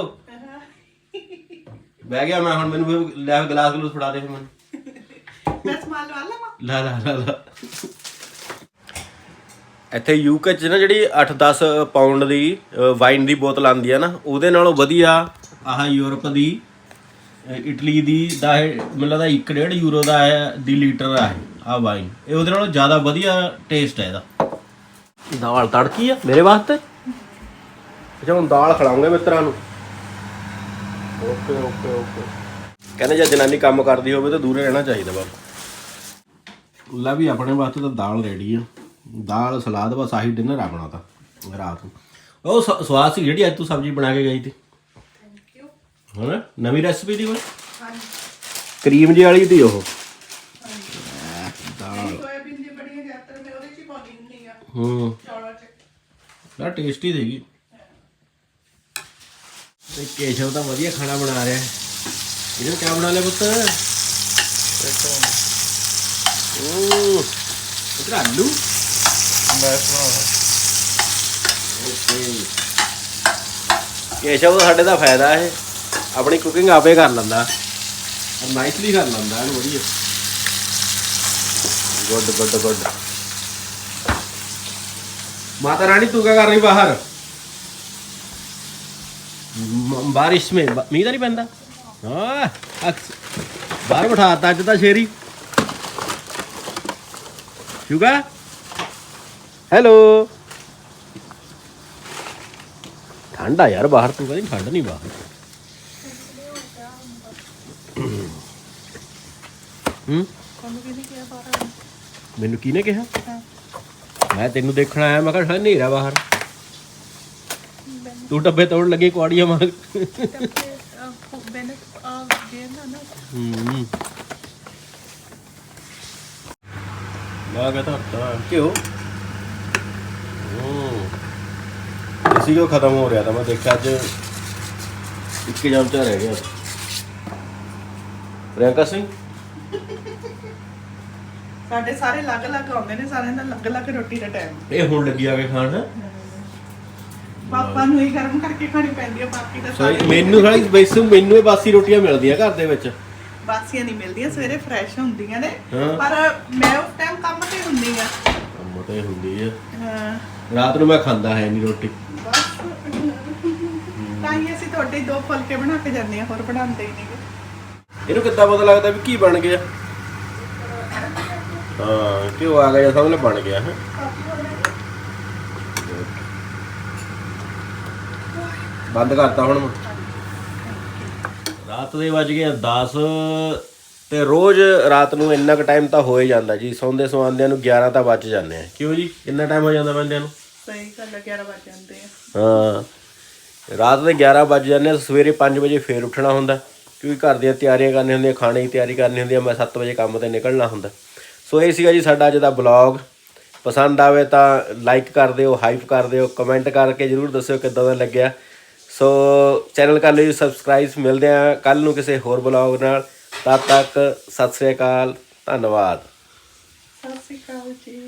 ਬਹਿ ਗਿਆ ਮੈਂ ਹੁਣ ਮੈਨੂੰ ਲੈ ਗਲਾਸ ਗਲੂਸ ਫੜਾ ਦੇ ਫਿਰ ਮੈਨੂੰ। ਲਾ ਲਾ ਲਾ ਲਾ। ਇੱਥੇ ਯੂਕੇ ਚ ਨਾ ਜਿਹੜੀ 8-10 ਪਾਉਂਡ ਦੀ ਵਾਈਨ ਦੀ ਬੋਤਲ ਆਂਦੀ ਆ ਨਾ ਉਹਦੇ ਨਾਲੋਂ ਵਧੀਆ ਆਹ ਯੂਰਪ ਦੀ ਇਟਲੀ ਦੀ ਦਾ ਇਹ ਮੈਨੂੰ ਲੱਗਦਾ 1.5 ਯੂਰੋ ਦਾ ਹੈ ਦੀ ਲੀਟਰ ਆ ਆ ਵਾਈਨ ਇਹ ਉਹਦੇ ਨਾਲੋਂ ਜ਼ਿਆਦਾ ਵਧੀਆ ਟੇਸਟ ਹੈ ਇਹਦਾ। ਦਾਲ ਤੜਕੀ ਆ ਮੇਰੇ ਵਾਸਤੇ? ਅੱਛਾ ਹੁਣ ਦਾਲ ਖਿਲਾਉਂਗੇ ਮਿੱਤਰਾਂ ਨੂੰ। Okay okay okay. ਕਹਿੰਦੇ ਜੇ ਜਨਾਨੀ ਕੰਮ ਕਰਦੀ ਹੋਵੇ ਤਾਂ ਦੂਰੇ ਰਹਿਣਾ ਚਾਹੀਦਾ ਬਸ ਲੈ ਵੀ ਆਪਣੇ ਵਾਸਤੇ ਤਾਂ ਦਾਲ ਰੈਡੀ ਆ। ਦਾਲ ਸਲਾਦ ਬਸ ਆਹੀ ਡਿਨਰ ਆਪਣਾ ਤਾਂ ਰਾਤ ਨੂੰ। ਉਹ ਸਵਾਦ ਸੀ ਜਿਹੜੀ ਅੱਜ ਤੂੰ ਸਬਜ਼ੀ ਬਣਾ ਕੇ ਗਈ ਸੀ ਥੈਂਕ ਯੂ ਹਾਂ ਨਵੀਂ ਰੈਸਪੀ ਦੀ ਕੋਈ? ਹਾਂਜੀ। ਕਰੀਮ ਜੀ ਵਾਲੀ ਦੀ ਉਹ। ਇਹ ਸੋਇਆਬੀਨ ਦੀ ਬੜੀਆਂ ਜ਼ਿਆਦਾਤਰ ਮੈਂ ਉਹਦੇ ਚ ਹੀ ਪਾਉਂਦੀ ਹੁੰਦੀ ਆ। ਹੂੰ। ਚੌਲਾਂ ਚ। ਨਾ ਟੇਸਟੀ ਦੇਗੀ ਤੇ ਕੇਸ਼ਵ ਤਾਂ ਵਧੀਆ ਖਾਣਾ ਬਣਾ ਰਿਹਾ। ਹੈ ਇਹਨੂੰ ਕਿਆ ਬਣਾ ਲਿਆ ਪੁੱਤ? ਓ ਇਧਰ ਆਲੂ? ਮੈਂ ਓਕੇ। ਕੇਸ਼ਵ, ਸਾਡੇ ਦਾ ਫਾਇਦਾ ਇਹ, ਆਪਣੀ ਕੁਕਿੰਗ ਆਪੇ ਕਰ ਲੈਂਦਾ। ਨਾਈਸਲੀ ਕਰ ਲੈਂਦਾ, ਇਹਨੂੰ ਵਧੀਆ। Good good good. Mata Rani, ਤੂੰ ਕੀ ਕਰ ਰਹੀ ਬਾਹਰ? ਬਾਰਿਸ਼ ਮੇ ਮੀਂਹ ਤਾਂ ਨਹੀਂ ਪੈਂਦਾ? ਹਾਂ ਬਾਹਰ ਬਿਠਾਤਾ ਅੱਜ ਤਾਂ ਸ਼ੇਰੀ। ਸ਼ੁਗਾ? ਹੈਲੋ। ਠੰਡਾ ਯਾਰ ਬਾਹਰ, ਤੂੰ ਕਹਿੰਦੀ ਠੰਡ ਨਹੀਂ ਬਾਹਰ। ਹੂੰ? ਤੁਹਾਨੂੰ ਕਿਹਨੇ ਕਿਹਾ? ਮੈਂ ਤੈਨੂੰ ਦੇਖਣਾ ਆਇਆ, ਮੈਂ ਕਿਹਾ ਸ਼ਾਇਦ ਹਨੇਰਾ ਬਾਹਰ। ਤੂੰ ਡੱਬੇ ਤੋੜਨ ਲੱਗੇ, ਕੁਆੜੀਆਂ ਮਾਰ। ਬੈਨਟ ਹੂੰ। ਲਾ ਕੇ ਧਰਤਾ ਕਿਉਂ? ਹੂੰ। ਇਸੀ ਕੋ ਖਤਮ ਹੋ ਰਿਹਾ ਤਾਂ ਮੈਂ ਦੇਖਿਆ ਅੱਜ ਇੱਕ ਚਮਚਾ ਰਹਿ ਗਿਆ। ਪ੍ਰਿਯੰਕਾ ਸਿੰਘ? ਸਾਡੇ ਸਾਰੇ ਅਲੱਗ-ਅਲੱਗ ਆਉਂਦੇ ਨੇ ਸਾਰਿਆਂ ਦਾ ਅਲੱਗ-ਅਲੱਗ ਰੋਟੀ ਦਾ ਟਾਈਮ ਇਹ ਹੁਣ ਲੱਗੀ ਆ ਕੇ ਖਾਣ? ਹੈਂ? ਪਾਪਾ ਨੂੰ ਹੀ ਗਰਮ ਕਰਕੇ ਖਾਣੀ ਪੈਂਦੀ ਆ ਬਾਕੀ ਤਾਂ ਸਾਰੇ ਮੈਨੂੰ ਸਾਲੀ ਵੈਸੇ ਮੈਨੂੰ ਇਹ ਬਾਸੀ ਰੋਟੀਆਂ ਮਿਲਦੀਆਂ ਘਰ ਦੇ ਵਿੱਚ। ਬਾਸੀਆਂ ਨਹੀਂ ਮਿਲਦੀਆਂ ਸਵੇਰੇ ਫਰੈਸ਼ ਹੁੰਦੀਆਂ ਨੇ। ਹਾਂ। ਪਰ ਮੈਂ ਉਸ ਟਾਈਮ ਕੰਮ ਤੇ ਹੁੰਦੀ ਆ। ਕੰਮ ਤੇ ਹੁੰਦੀ ਆ। ਹਾਂ। ਰਾਤ ਨੂੰ ਮੈਂ ਖਾਂਦਾ ਹੈ ਨਹੀਂ ਰੋਟੀ। ਬਸ। ਤਾਂ ਹੀ ਅਸੀਂ ਤੁਹਾਡੇ ਦੋ ਫੁਲਕੇ ਬਣਾ ਕੇ ਜਾਂਦੇ ਆ ਹੋਰ ਬਣਾਉਂਦੇ ਹੀ ਨਹੀਂਗੇ। ਇਹਨੂੰ ਕਿੱਦਾਂ ਪਤਾ ਲੱਗਦਾ ਵੀ ਕੀ ਬਣ ਗਿਆ? ਹਾਂ ਘਿਓ ਆ ਗਿਆ ਸਮਝ ਲੈ ਬਣ ਗਿਆ ਹੈ? ਬੰਦ ਕਰਤਾ ਹੁਣ ਮੈਂ। ਰਾਤ ਦੇ ਵੱਜ ਗਏ 10 ਤੇ ਰੋਜ਼ ਰਾਤ ਨੂੰ ਇੰਨਾ ਕੁ ਟਾਈਮ ਤਾਂ ਹੋ ਹੀ ਜਾਂਦਾ ਜੀ। ਸੌਂਦੇ ਸਵਾਂਦਿਆਂ ਨੂੰ 11 ਤਾਂ ਵੱਜ ਜਾਂਦੇ ਆ। ਕਿਉਂ ਜੀ? ਕਿੰਨਾ ਟਾਈਮ ਹੋ ਜਾਂਦਾ ਬੰਦਿਆਂ ਨੂੰ? ਸਹੀ ਗੱਲ ਆ 11 ਵਜ ਜਾਂਦੇ ਆ। ਹਾਂ। ਰਾਤ ਦੇ 11 ਵਜ ਜਾਂਦੇ ਆ ਸਵੇਰੇ 5 ਵਜੇ ਫੇਰ ਉੱਠਣਾ ਹੁੰਦਾ। ਕਿਉਂਕਿ ਘਰ ਦੀਆਂ ਤਿਆਰੀਆਂ ਕਰਨੀਆਂ ਹੁੰਦੀਆਂ ਖਾਣੇ ਦੀ ਤਿਆਰੀ ਕਰਨੀ ਹੁੰਦੀ ਆ ਮੈਂ 7 ਵਜੇ ਕੰਮ ਤੇ ਨਿਕਲਣਾ ਹੁੰਦਾ। ਸੋ ਇਹ ਸੀਗਾ ਜੀ ਸਾਡਾ ਅੱਜ ਦਾ ਬਲੌਗ ਪਸੰਦ ਆਵੇ ਤਾਂ ਲਾਈਕ ਕਰ ਦਿਓ ਹਾਈਪ ਕਰ ਦਿਓ ਕਮੈਂਟ ਕਰਕੇ ਜਰੂਰ ਦੱਸਿਓ ਕਿੱਦਾਂ ਦਾ ਲੱਗਿਆ। ਸੋ ਚੈਨਲ ਕਰ ਲਿਓ ਸਬਸਕ੍ਰਾਈਬ ਮਿਲਦੇ ਆ ਕੱਲ ਨੂੰ ਕਿਸੇ ਹੋਰ ਬਲੌਗ ਨਾਲ। ਤਦ ਤੱਕ ਸਤਿ ਸ੍ਰੀ ਅਕਾਲ, ਧੰਨਵਾਦ। ਸਤਿ ਸ੍ਰੀ ਅਕਾਲ ਜੀ।